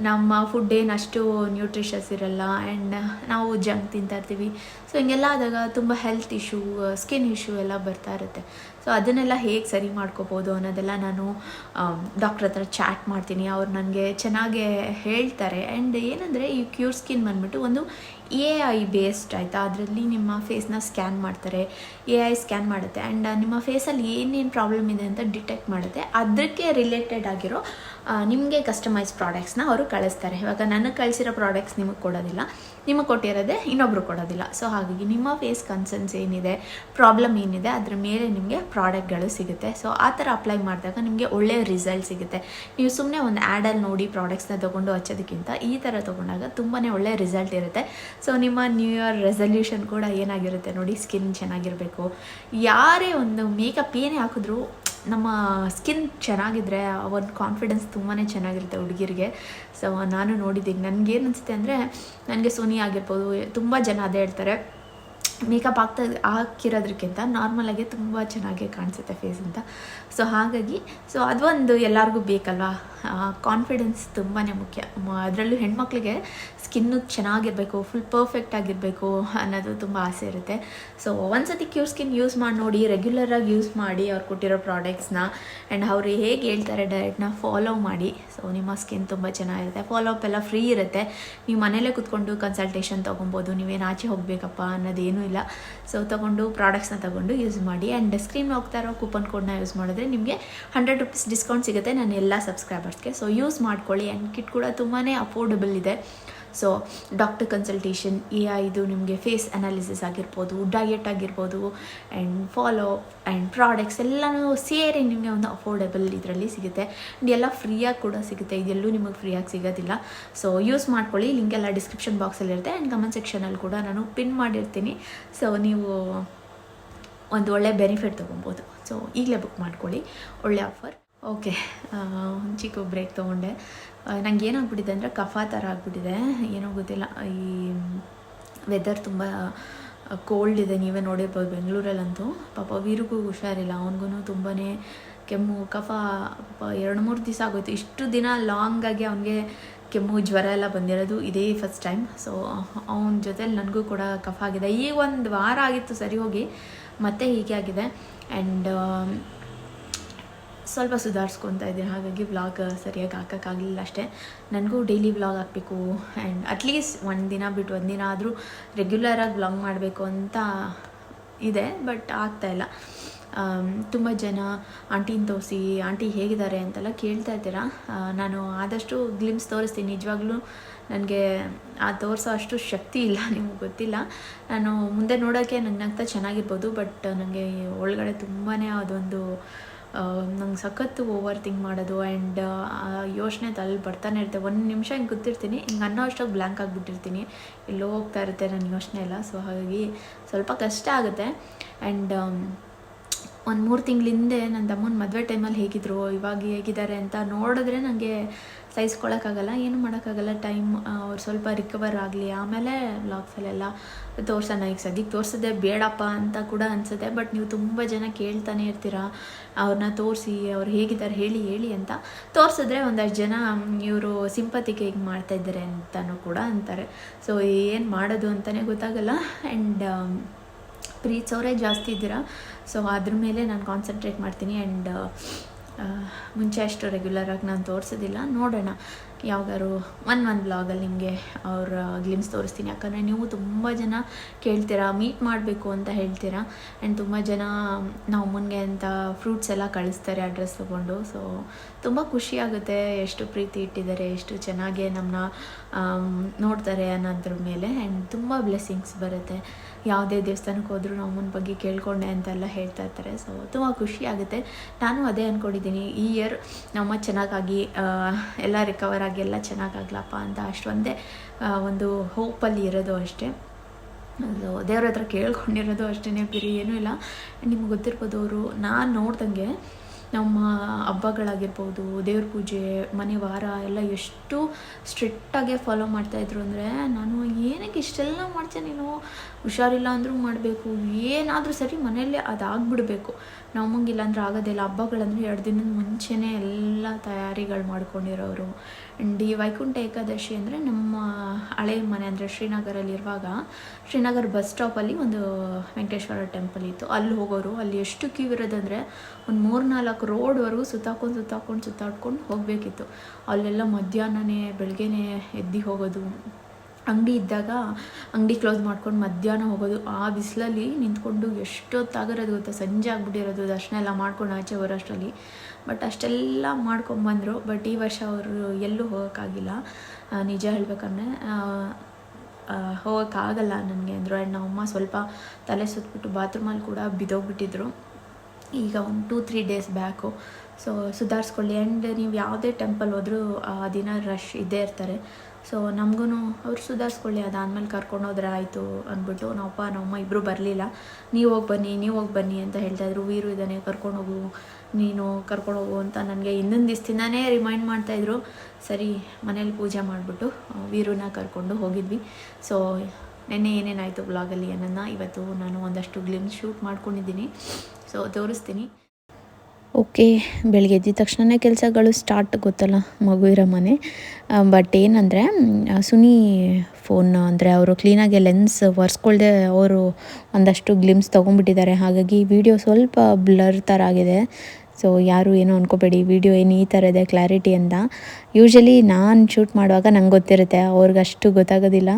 ನಮ್ಮ ಫುಡ್ ಏನು ಅಷ್ಟು ನ್ಯೂಟ್ರಿಷಸ್ ಇರಲ್ಲ ಆ್ಯಂಡ್ ನಾವು ಜಂಕ್ ತಿಂತಾ ಇರ್ತೀವಿ. ಸೊ ಹಿಂಗೆಲ್ಲ ಆದಾಗ ತುಂಬ ಹೆಲ್ತ್ ಇಶ್ಯೂ ಸ್ಕಿನ್ ಇಶ್ಯೂ ಎಲ್ಲ ಬರ್ತಾ ಇರುತ್ತೆ. ಸೊ ಅದನ್ನೆಲ್ಲ ಹೇಗೆ ಸರಿ ಮಾಡ್ಕೋಬೋದು ಅನ್ನೋದೆಲ್ಲ ನಾನು ಡಾಕ್ಟ್ರ್ ಹತ್ರ ಚಾಟ್ ಮಾಡ್ತೀನಿ. ಅವ್ರು ನನಗೆ ಚೆನ್ನಾಗೆ ಹೇಳ್ತಾರೆ. ಆ್ಯಂಡ್ ಏನಂದರೆ ಈ ಕ್ಯೂರ್ ಸ್ಕಿನ್ ಬಂದ್ಬಿಟ್ಟು ಒಂದು ಎ ಐ ಬೇಸ್ಡ್ ಆಯಿತಾ? ಅದರಲ್ಲಿ ನಿಮ್ಮ ಫೇಸ್ನ ಸ್ಕ್ಯಾನ್ ಮಾಡ್ತಾರೆ. ಎ ಐ ಸ್ಕ್ಯಾನ್ ಮಾಡುತ್ತೆ. ಆ್ಯಂಡ್ ನಿಮ್ಮ ಫೇಸಲ್ಲಿ ಏನೇನು ಪ್ರಾಬ್ಲಮ್ ಇದೆ ಅಂತ ಡಿಟೆಕ್ಟ್ ಮಾಡುತ್ತೆ. ಅದಕ್ಕೆ ರಿಲೇಟೆಡ್ ಆಗಿರೋ ನಿಮಗೆ ಕಸ್ಟಮೈಸ್ ಪ್ರಾಡಕ್ಟ್ಸ್ನ ಅವರು ಕಳಿಸ್ತಾರೆ. ಇವಾಗ ನನಗೆ ಕಳಿಸಿರೋ ಪ್ರಾಡಕ್ಟ್ಸ್ ನಿಮಗೆ ಕೊಡೋದಿಲ್ಲ. ನಿಮಗೆ ಕೊಟ್ಟಿರೋದೇ ಇನ್ನೊಬ್ರು ಕೊಡೋದಿಲ್ಲ. ಸೊ ಹಾಗಾಗಿ ನಿಮ್ಮ ಫೇಸ್ ಕನ್ಸರ್ನ್ಸ್ ಏನಿದೆ ಪ್ರಾಬ್ಲಮ್ ಏನಿದೆ, ಅದ್ರ ಮೇಲೆ ನಿಮಗೆ ಪ್ರಾಡಕ್ಟ್ಗಳು ಸಿಗುತ್ತೆ. ಸೊ ಆ ಥರ ಅಪ್ಲೈ ಮಾಡಿದಾಗ ನಿಮಗೆ ಒಳ್ಳೆಯ ರಿಸಲ್ಟ್ ಸಿಗುತ್ತೆ. ನೀವು ಸುಮ್ಮನೆ ಒಂದು ಆ್ಯಡಲ್ಲಿ ನೋಡಿ ಪ್ರಾಡಕ್ಟ್ಸ್ನ ತೊಗೊಂಡು ಹಚ್ಚೋದಕ್ಕಿಂತ ಈ ಥರ ತೊಗೊಂಡಾಗ ತುಂಬಾ ಒಳ್ಳೆಯ ರಿಸಲ್ಟ್ ಇರುತ್ತೆ. ಸೊ ನಿಮ್ಮ ನ್ಯೂ ಇಯರ್ ರೆಸಲ್ಯೂಷನ್ ಕೂಡ ಏನಾಗಿರುತ್ತೆ ನೋಡಿ ಸ್ಕಿನ್ ಚೆನ್ನಾಗಿರಬೇಕು. ಯಾರೇ ಒಂದು ಮೇಕಪ್ ಏನೇ ಹಾಕಿದ್ರು ನಮ್ಮ ಸ್ಕಿನ್ ಚೆನ್ನಾಗಿದ್ರೆ ಒಂದು ಕಾನ್ಫಿಡೆನ್ಸ್ ತುಂಬಾ ಚೆನ್ನಾಗಿರುತ್ತೆ ಹುಡುಗಿರಿಗೆ. ಸೊ ನಾನು ನೋಡಿದ್ದೀನಿ ನನಗೇನು ಅನಿಸುತ್ತೆ ಅಂದರೆ, ನನಗೆ ಸೋನಿ ಆಗಿರ್ಬೋದು, ತುಂಬ ಜನ ಅದೇ ಹೇಳ್ತಾರೆ. ಮೇಕಪ್ ಆಗ್ತಾ ಹಾಕಿರೋದಕ್ಕಿಂತ ನಾರ್ಮಲಾಗಿ ತುಂಬ ಚೆನ್ನಾಗಿ ಕಾಣಿಸುತ್ತೆ ಫೇಸ್ ಅಂತ. ಸೊ ಹಾಗಾಗಿ ಸೊ ಅದೊಂದು ಎಲ್ಲರಿಗೂ ಬೇಕಲ್ವಾ? ಕಾನ್ಫಿಡೆನ್ಸ್ ತುಂಬಾ ಮುಖ್ಯ. ಅದರಲ್ಲೂ ಹೆಣ್ಮಕ್ಳಿಗೆ ಸ್ಕಿನ್ನು ಚೆನ್ನಾಗಿರಬೇಕು ಫುಲ್ ಪರ್ಫೆಕ್ಟ್ ಆಗಿರಬೇಕು ಅನ್ನೋದು ತುಂಬ ಆಸೆ ಇರುತ್ತೆ. ಸೊ ಒಂದ್ಸತಿ ಕ್ಯೂರ್ ಸ್ಕಿನ್ ಯೂಸ್ ಮಾಡಿ ನೋಡಿ ರೆಗ್ಯುಲರಾಗಿ ಯೂಸ್ ಮಾಡಿ ಅವ್ರು ಕೊಟ್ಟಿರೋ ಪ್ರಾಡಕ್ಟ್ಸ್ನ ಆ್ಯಂಡ್ ಅವರು ಹೇಗೆ ಹೇಳ್ತಾರೆ ಡಯಟ್ನ ಫಾಲೋ ಮಾಡಿ. ಸೊ ನಿಮ್ಮ ಸ್ಕಿನ್ ತುಂಬ ಚೆನ್ನಾಗಿರುತ್ತೆ. ಫಾಲೋ ಅಪ್ ಎಲ್ಲ ಫ್ರೀ ಇರುತ್ತೆ. ನೀವು ಮನೇಲೇ ಕೂತ್ಕೊಂಡು ಕನ್ಸಲ್ಟೇಷನ್ ತೊಗೊಬೋದು. ನೀವೇನು ಆಚೆ ಹೋಗಬೇಕಪ್ಪ ಅನ್ನೋದೇನೂ ಇಲ್ಲ. ಸೊ ತೊಗೊಂಡು ಪ್ರಾಡಕ್ಟ್ಸ್ನ ತೊಗೊಂಡು ಯೂಸ್ ಮಾಡಿ ಆ್ಯಂಡ್ ಸ್ಕ್ರೀನ್ ಹೋಗ್ತಾ ಇರೋ ಕೂಪನ್ ಕೋಡ್ನ ಯೂಸ್ ಮಾಡಿದ್ರೆ ನಿಮಗೆ ಹಂಡ್ರೆಡ್ ರುಪೀಸ್ ಡಿಸ್ಕೌಂಟ್ ಸಿಗುತ್ತೆ. ನಾನು ಎಲ್ಲ ಸಬ್ಸ್ಕ್ರೈಬರ್ಸ್ಗೆ ಸೊ ಯೂಸ್ ಮಾಡ್ಕೊಳ್ಳಿ. ಆ್ಯಂಡ್ ಕಿಟ್ ಕೂಡ ತುಂಬಾ ಅಫೋರ್ಡಬಲ್ ಇದೆ. ಸೊ ಡಾಕ್ಟರ್ ಕನ್ಸಲ್ಟೇಷನ್ ಎ ಇದು ನಿಮಗೆ ಫೇಸ್ ಅನಾಲಿಸಿಸ್ ಆಗಿರ್ಬೋದು ಡಯೆಟ್ ಆಗಿರ್ಬೋದು ಆ್ಯಂಡ್ ಫಾಲೋ ಆ್ಯಂಡ್ ಪ್ರಾಡಕ್ಟ್ಸ್ ಎಲ್ಲನೂ ಸೇರಿ ನಿಮಗೆ ಒಂದು ಅಫೋರ್ಡೆಬಲ್ ಇದರಲ್ಲಿ ಸಿಗುತ್ತೆ. ಆ್ಯಂಡ್ ಎಲ್ಲ ಫ್ರೀಯಾಗಿ ಕೂಡ ಸಿಗುತ್ತೆ. ಇದೆಲ್ಲೂ ನಿಮಗೆ ಫ್ರೀಯಾಗಿ ಸಿಗೋದಿಲ್ಲ. ಸೊ ಯೂಸ್ ಮಾಡ್ಕೊಳ್ಳಿ. ಲಿಂಕ್ ಎಲ್ಲ ಡಿಸ್ಕ್ರಿಪ್ಷನ್ ಬಾಕ್ಸಲ್ಲಿರುತ್ತೆ ಆ್ಯಂಡ್ ಕಮೆಂಟ್ ಸೆಕ್ಷನಲ್ಲಿ ಕೂಡ ನಾನು ಪಿನ್ ಮಾಡಿರ್ತೀನಿ. ಸೊ ನೀವು ಒಂದು ಒಳ್ಳೆ ಬೆನಿಫಿಟ್ ತೊಗೊಬೋದು. ಸೊ ಈಗಲೇ ಬುಕ್ ಮಾಡ್ಕೊಳ್ಳಿ. ಒಳ್ಳೆ ಆಫರ್ ಓಕೆ ಚಿಕ್ಕ ಬ್ರೇಕ್ ತೊಗೊಂಡೆ. ನಂಗೆ ಏನಾಗ್ಬಿಟ್ಟಿದೆ ಅಂದರೆ ಕಫ ಥರ ಆಗ್ಬಿಟ್ಟಿದೆ. ಏನೋ ಗೊತ್ತಿಲ್ಲ. ಈ ವೆದರ್ ತುಂಬ ಕೋಲ್ಡ್ ಇದೆ. ನೀವೇ ನೋಡಿರ್ಬೋದು ಬೆಂಗಳೂರಲ್ಲಂತೂ. ಪಾಪ ವೀರಿಗೂ ಹುಷಾರಿಲ್ಲ. ಅವನಿಗೂ ತುಂಬಾ ಕೆಮ್ಮು, ಕಫ ಎರಡು ಮೂರು ದಿವಸ ಆಗೋಯ್ತು. ಇಷ್ಟು ದಿನ ಲಾಂಗಾಗಿ ಅವನಿಗೆ ಕೆಮ್ಮು, ಜ್ವರ ಎಲ್ಲ ಬಂದಿರೋದು ಇದೇ ಫಸ್ಟ್ ಟೈಮ್ ಸೊ ಅವನ ಜೊತೆಲಿ ನನಗೂ ಕೂಡ ಕಫ ಆಗಿದೆ. ಈಗ ಒಂದು ವಾರ ಆಗಿತ್ತು ಸರಿ ಹೋಗಿ, ಮತ್ತೆ ಹೀಗೆ ಆಗಿದೆ. ಆ್ಯಂಡ್ ಸ್ವಲ್ಪ ಸುಧಾರಿಸ್ಕೊತಾ ಇದ್ದೀನಿ. ಹಾಗಾಗಿ ವ್ಲಾಗ್ ಸರಿಯಾಗಿ ಹಾಕೋಕ್ಕಾಗಲಿಲ್ಲ ಅಷ್ಟೇ. ನನಗೂ ಡೈಲಿ ವ್ಲಾಗ್ ಹಾಕಬೇಕು ಆ್ಯಂಡ್ ಅಟ್ಲೀಸ್ಟ್ ಒಂದು ದಿನ ಬಿಟ್ಟು ಒಂದು ದಿನ ಆದರೂ ರೆಗ್ಯುಲರಾಗಿ ವ್ಲಾಗ್ ಮಾಡಬೇಕು ಅಂತ ಇದೆ ಬಟ್ ಆಗ್ತಾಯಿಲ್ಲ ತುಂಬ ಜನ ಆಂಟಿನ ತೋರಿಸಿ ಆಂಟಿ ಹೇಗಿದ್ದಾರೆ ಅಂತೆಲ್ಲ ಕೇಳ್ತಾ ಇದ್ದೀರಾ? ನಾನು ಆದಷ್ಟು ಗ್ಲಿಮ್ಸ್ ತೋರಿಸ್ತೀನಿ. ನಿಜವಾಗ್ಲೂ ನನಗೆ ಆ ತೋರಿಸೋ ಅಷ್ಟು ಶಕ್ತಿ ಇಲ್ಲ, ನಿಮ್ಗೆ ಗೊತ್ತಿಲ್ಲ. ನಾನು ಮುಂದೆ ನೋಡೋಕ್ಕೆ ನನ್ನಂತ ಚೆನ್ನಾಗಿರ್ಬೋದು ಬಟ್ ನನಗೆ ಒಳಗಡೆ ತುಂಬಾ ಅದೊಂದು ನಂಗೆ ಸಖತ್ತು ಓವರ್ ಥಿಂಕ್ ಮಾಡೋದು ಆ್ಯಂಡ್ ಯೋಚನೆ ತಲೆ ಬರ್ತಾನೆ ಇರುತ್ತೆ. ಒಂದು ನಿಮಿಷ ಹಿಂಗೆ ಗೊತ್ತಿರ್ತೀನಿ ಹಿಂಗೆ ಅನ್ನೋ ಅಷ್ಟಾಗಿ ಬ್ಲ್ಯಾಂಕ್ ಆಗಿಬಿಟ್ಟಿರ್ತೀನಿ. ಎಲ್ಲೋ ಹೋಗ್ತಾ ಇರುತ್ತೆ ನನ್ನ ಯೋಚನೆ ಎಲ್ಲ ಸೊ ಹಾಗಾಗಿ ಸ್ವಲ್ಪ ಕಷ್ಟ ಆಗುತ್ತೆ. ಆ್ಯಂಡ್ ಒಂದು ಮೂರು ತಿಂಗಳ ಹಿಂದೆ ನನ್ನ ತಮ್ಮನ ಮದುವೆ ಟೈಮಲ್ಲಿ ಹೇಗಿದ್ರು, ಇವಾಗ ಹೇಗಿದ್ದಾರೆ ಅಂತ ನೋಡಿದ್ರೆ ನನಗೆ ಸಹಿಸ್ಕೊಳ್ಳೋಕ್ಕಾಗಲ್ಲ ಏನು ಮಾಡೋಕ್ಕಾಗಲ್ಲ. ಟೈಮ್ ಅವ್ರು ಸ್ವಲ್ಪ ರಿಕವರ್ ಆಗಲಿ, ಆಮೇಲೆ ವ್ಲಾಗ್ಸಲ್ಲೆಲ್ಲ ತೋರ್ಸೋಣ. ಈಗ ಸದ್ಯಕ್ಕೆ ತೋರಿಸೋದೆ ಬೇಡಪ್ಪ ಅಂತ ಕೂಡ ಅನಿಸುತ್ತೆ ಬಟ್ ನೀವು ತುಂಬ ಜನ ಕೇಳ್ತಾನೆ ಇರ್ತೀರಾ ಅವ್ರನ್ನ ತೋರಿಸಿ, ಅವ್ರು ಹೇಗಿದ್ದಾರೆ ಹೇಳಿ ಹೇಳಿ ಅಂತ. ತೋರಿಸಿದ್ರೆ ಒಂದಷ್ಟು ಜನ ಇವರು ಸಿಂಪತಿಗೆ ಹೇಗೆ ಮಾಡ್ತಾಯಿದ್ದಾರೆ ಅಂತಲೂ ಕೂಡ ಅಂತಾರೆ. ಸೊ ಏನು ಮಾಡೋದು ಅಂತಲೇ ಗೊತ್ತಾಗಲ್ಲ. ಆ್ಯಂಡ್ ಪ್ರೀತಿಸೋರೇ ಜಾಸ್ತಿ ಇದ್ದೀರಾ? ಸೊ ಅದ್ರ ಮೇಲೆ ನಾನು ಕಾನ್ಸಂಟ್ರೇಟ್ ಮಾಡ್ತೀನಿ ಆ್ಯಂಡ್ ಮುಂಚೆ ಅಷ್ಟು ರೆಗ್ಯುಲರಾಗಿ ನಾನು ತೋರಿಸೋದಿಲ್ಲ. ನೋಡೋಣ. ಯಾವಾಗಾರು ಒನ್ ಒನ್ ಬ್ಲಾಗಲ್ಲಿ ನಿಮಗೆ ಅವ್ರ ಗ್ಲಿಮ್ಸ್ ತೋರಿಸ್ತೀನಿ. ಯಾಕಂದರೆ ನೀವು ತುಂಬ ಜನ ಕೇಳ್ತೀರಾ ಮೀಟ್ ಮಾಡಬೇಕು ಅಂತ ಹೇಳ್ತೀರಾ. ಆ್ಯಂಡ್ ತುಂಬ ಜನ ನಾವು ಮುನ್ಗೆ ಅಂತ ಫ್ರೂಟ್ಸ್ ಎಲ್ಲ ಕಳಿಸ್ತಾರೆ ಅಡ್ರೆಸ್ ತೊಗೊಂಡು. ಸೊ ತುಂಬ ಖುಷಿಯಾಗುತ್ತೆ ಎಷ್ಟು ಪ್ರೀತಿ ಇಟ್ಟಿದ್ದಾರೆ, ಎಷ್ಟು ಚೆನ್ನಾಗಿ ನಮ್ಮನ್ನ ನೋಡ್ತಾರೆ ಅನ್ನೋದ್ರ ಮೇಲೆ. ಆ್ಯಂಡ್ ತುಂಬ ಬ್ಲೆಸ್ಸಿಂಗ್ಸ್ ಬರುತ್ತೆ. ಯಾವುದೇ ದೇವಸ್ಥಾನಕ್ಕೆ ಹೋದರೂ ನಮ್ಮನ ಬಗ್ಗೆ ಕೇಳ್ಕೊಂಡೆ ಅಂತೆಲ್ಲ ಹೇಳ್ತಾ ಇರ್ತಾರೆ. ಸೊ ತುಂಬ ಖುಷಿಯಾಗುತ್ತೆ ನಾನು ಅದೇ ಅಂದ್ಕೊಂಡಿದ್ದೀನಿ ಈ ಇಯರ್ ನಮ್ಮ ಚೆನ್ನಾಗಾಗಿ ಎಲ್ಲ ರಿಕವರ್ ಆಗಿ ಎಲ್ಲ ಚೆನ್ನಾಗಾಗ್ಲಪ್ಪ ಅಂತ ಅಷ್ಟೊಂದೇ ಒಂದು ಹೋಪಲ್ಲಿ ಇರೋದು ಅಷ್ಟೇ. ಅದು ದೇವ್ರ ಹತ್ರ ಕೇಳ್ಕೊಂಡಿರೋದು ಅಷ್ಟೇ ಬೇರೆ ಏನೂ ಇಲ್ಲ. ನಿಮ್ಗೆ ಗೊತ್ತಿರ್ಬೋದು ಅವರು, ನಾನು ನೋಡ್ದಂಗೆ ನಮ್ಮ ಹಬ್ಬಗಳಾಗಿರ್ಬೋದು, ದೇವ್ರ ಪೂಜೆ, ಮನೆ ವಾರ ಎಲ್ಲ ಎಷ್ಟು ಸ್ಟ್ರಿಕ್ಟಾಗೆ ಫಾಲೋ ಮಾಡ್ತಾಯಿದ್ರು ಅಂದರೆ, ನಾನು ಏನಕ್ಕೆ ಇಷ್ಟೆಲ್ಲ ಮಾಡ್ತೀನಿ ನೀನು? ಹುಷಾರಿಲ್ಲ ಅಂದರೂ ಮಾಡಬೇಕು. ಏನಾದರೂ ಸರಿ ಮನೆಯಲ್ಲೇ ಅದಾಗ್ಬಿಡ್ಬೇಕು. ನಮಗಿಲ್ಲ ಅಂದರೆ ಆಗೋದಿಲ್ಲ. ಹಬ್ಬಗಳಂದ್ರೆ ಎರಡು ದಿನದ ಮುಂಚೆನೇ ಎಲ್ಲ ತಯಾರಿಗಳು ಮಾಡ್ಕೊಂಡಿರೋರು. ಆ್ಯಂಡ್ ಈ ವೈಕುಂಠ ಏಕಾದಶಿ ಅಂದರೆ ನಮ್ಮ ಹಳೆ ಮನೆ ಅಂದರೆ ಶ್ರೀನಗರಲ್ಲಿರುವಾಗ ಶ್ರೀನಗರ್ ಬಸ್ ಸ್ಟಾಪಲ್ಲಿ ಒಂದು ವೆಂಕಟೇಶ್ವರ ಟೆಂಪಲ್ ಇತ್ತು. ಅಲ್ಲಿ ಹೋಗೋರು. ಅಲ್ಲಿ ಎಷ್ಟು ಕ್ಯೂ ಇರೋದಂದರೆ ಒಂದು ಮೂರು ನಾಲ್ಕು ರೋಡ್ವರೆಗೂ ಸುತ್ತಾಕೊಂಡು ಸುತ್ತಾಕೊಂಡು, ಸುತ್ತಾಡ್ಕೊಂಡು ಹೋಗಬೇಕಿತ್ತು. ಅಲ್ಲೆಲ್ಲ ಮಧ್ಯಾಹ್ನನೇ, ಬೆಳಗ್ಗೆನೇ ಎದ್ದು ಹೋಗೋದು. ಅಂಗಡಿ ಇದ್ದಾಗ ಅಂಗಡಿ ಕ್ಲೋಸ್ ಮಾಡ್ಕೊಂಡು ಮಧ್ಯಾಹ್ನ ಹೋಗೋದು, ಆ ಬಿಸಿಲಲ್ಲಿ ನಿಂತ್ಕೊಂಡು ಎಷ್ಟೊತ್ತಾಗಿರೋದು ಗೊತ್ತಾ? ಸಂಜೆ ಆಗಿಬಿಟ್ಟಿರೋದು, ದರ್ಶನ ಎಲ್ಲ ಮಾಡ್ಕೊಂಡು ಆಚೆ ಬರೋಷ್ಟರಲ್ಲಿ ಬಟ್ ಅಷ್ಟೆಲ್ಲ ಮಾಡ್ಕೊಂಬಂದರು ಬಟ್ ಈ ವರ್ಷ ಅವರು ಎಲ್ಲೂ ಹೋಗೋಕ್ಕಾಗಿಲ್ಲ. ನಿಜ ಹೇಳ್ಬೇಕಂದ್ರೆ ಹೋಗೋಕ್ಕಾಗಲ್ಲ ನನಗೆ ಅಂದರು. ಆ್ಯಂಡ್ ನಮ್ಮಮ್ಮ ಸ್ವಲ್ಪ ತಲೆ ಸುತ್ತಬಿಟ್ಟು ಬಾತ್ರೂಮಲ್ಲಿ ಕೂಡ ಬಿದ್ದೋಗ್ಬಿಟ್ಟಿದ್ರು. ಈಗ ಒಂದು two, three days back. So ಸುಧಾರಿಸ್ಕೊಳ್ಳಿ. And ನೀವು ಯಾವುದೇ ಟೆಂಪಲ್ ಹೋದರೂ ಆ ದಿನ ರಶ್ ಇದ್ದೇ ಇರ್ತಾರೆ. ಸೊ ನಮಗೂ ಅವ್ರು ಸುಧಾರಿಸ್ಕೊಳ್ಳಿ, ಅದಾದಮೇಲೆ ಕರ್ಕೊಂಡು ಹೋದ್ರೆ ಆಯಿತು ಅಂದ್ಬಿಟ್ಟು ನಮ್ಮಪ್ಪ ನಮ್ಮಮ್ಮ ಇಬ್ಬರು ಬರಲಿಲ್ಲ. ನೀವು ಹೋಗಿ ಬನ್ನಿ, ನೀವು ಹೋಗಿ ಬನ್ನಿ ಅಂತ ಹೇಳ್ತಾಯಿದ್ರು ವೀರು ಇದ್ದಾನೆ ಕರ್ಕೊಂಡು ಹೋಗು ನೀನು ಕರ್ಕೊಂಡು ಹೋಗು ಅಂತ ನನಗೆ ಇನ್ನೊಂದು ದಿವಸದಿಂದನೇ ರಿಮೈಂಡ್ ಮಾಡ್ತಾಯಿದ್ರು ಸರಿ, ಮನೇಲಿ ಪೂಜೆ ಮಾಡಿಬಿಟ್ಟು ವೀರನ್ನ ಕರ್ಕೊಂಡು ಹೋಗಿದ್ವಿ. ಸೊ ನೆನ್ನೆ ಏನೇನಾಯಿತು ಬ್ಲಾಗಲ್ಲಿ ಅನ್ನೋದನ್ನ ಇವತ್ತು ನಾನು ಒಂದಷ್ಟು ಗ್ಲಿಮ್ಸ್ ಶೂಟ್ ಮಾಡ್ಕೊಂಡಿದ್ದೀನಿ. ಸೊ ತೋರಿಸ್ತೀನಿ. ಓಕೆ, ಬೆಳಗ್ಗೆ ಎದ್ದ ತಕ್ಷಣವೇ ಕೆಲಸಗಳು ಸ್ಟಾರ್ಟ್ ಗೊತ್ತಲ್ಲ, ಮಗು ಇರೋ ಮನೆ. ಬಟ್ ಏನಂದರೆ ಸುನಿ ಫೋನ್ ಅಂದರೆ ಅವರು ಕ್ಲೀನಾಗಿ ಲೆನ್ಸ್ ಒರೆಸ್ಕೊಳ್ದೆ ಅವರು ಒಂದಷ್ಟು ಗ್ಲಿಮ್ಸ್ ತೊಗೊಂಡ್ಬಿಟ್ಟಿದ್ದಾರೆ. ಹಾಗಾಗಿ ವಿಡಿಯೋ ಸ್ವಲ್ಪ ಬ್ಲರ್ ಥರ ಆಗಿದೆ. ಸೊ ಯಾರು ಏನೋ ಅನ್ಕೋಬೇಡಿ ವಿಡಿಯೋ ಏನು ಈ ಥರ ಇದೆ ಕ್ಲಾರಿಟಿ ಅಂತ. ಯೂಶಲಿ ನಾನು ಶೂಟ್ ಮಾಡುವಾಗ ನಂಗೆ ಗೊತ್ತಿರುತ್ತೆ ಅವ್ರಿಗೆ ಅಷ್ಟು ಗೊತ್ತಾಗೋದಿಲ್ಲ.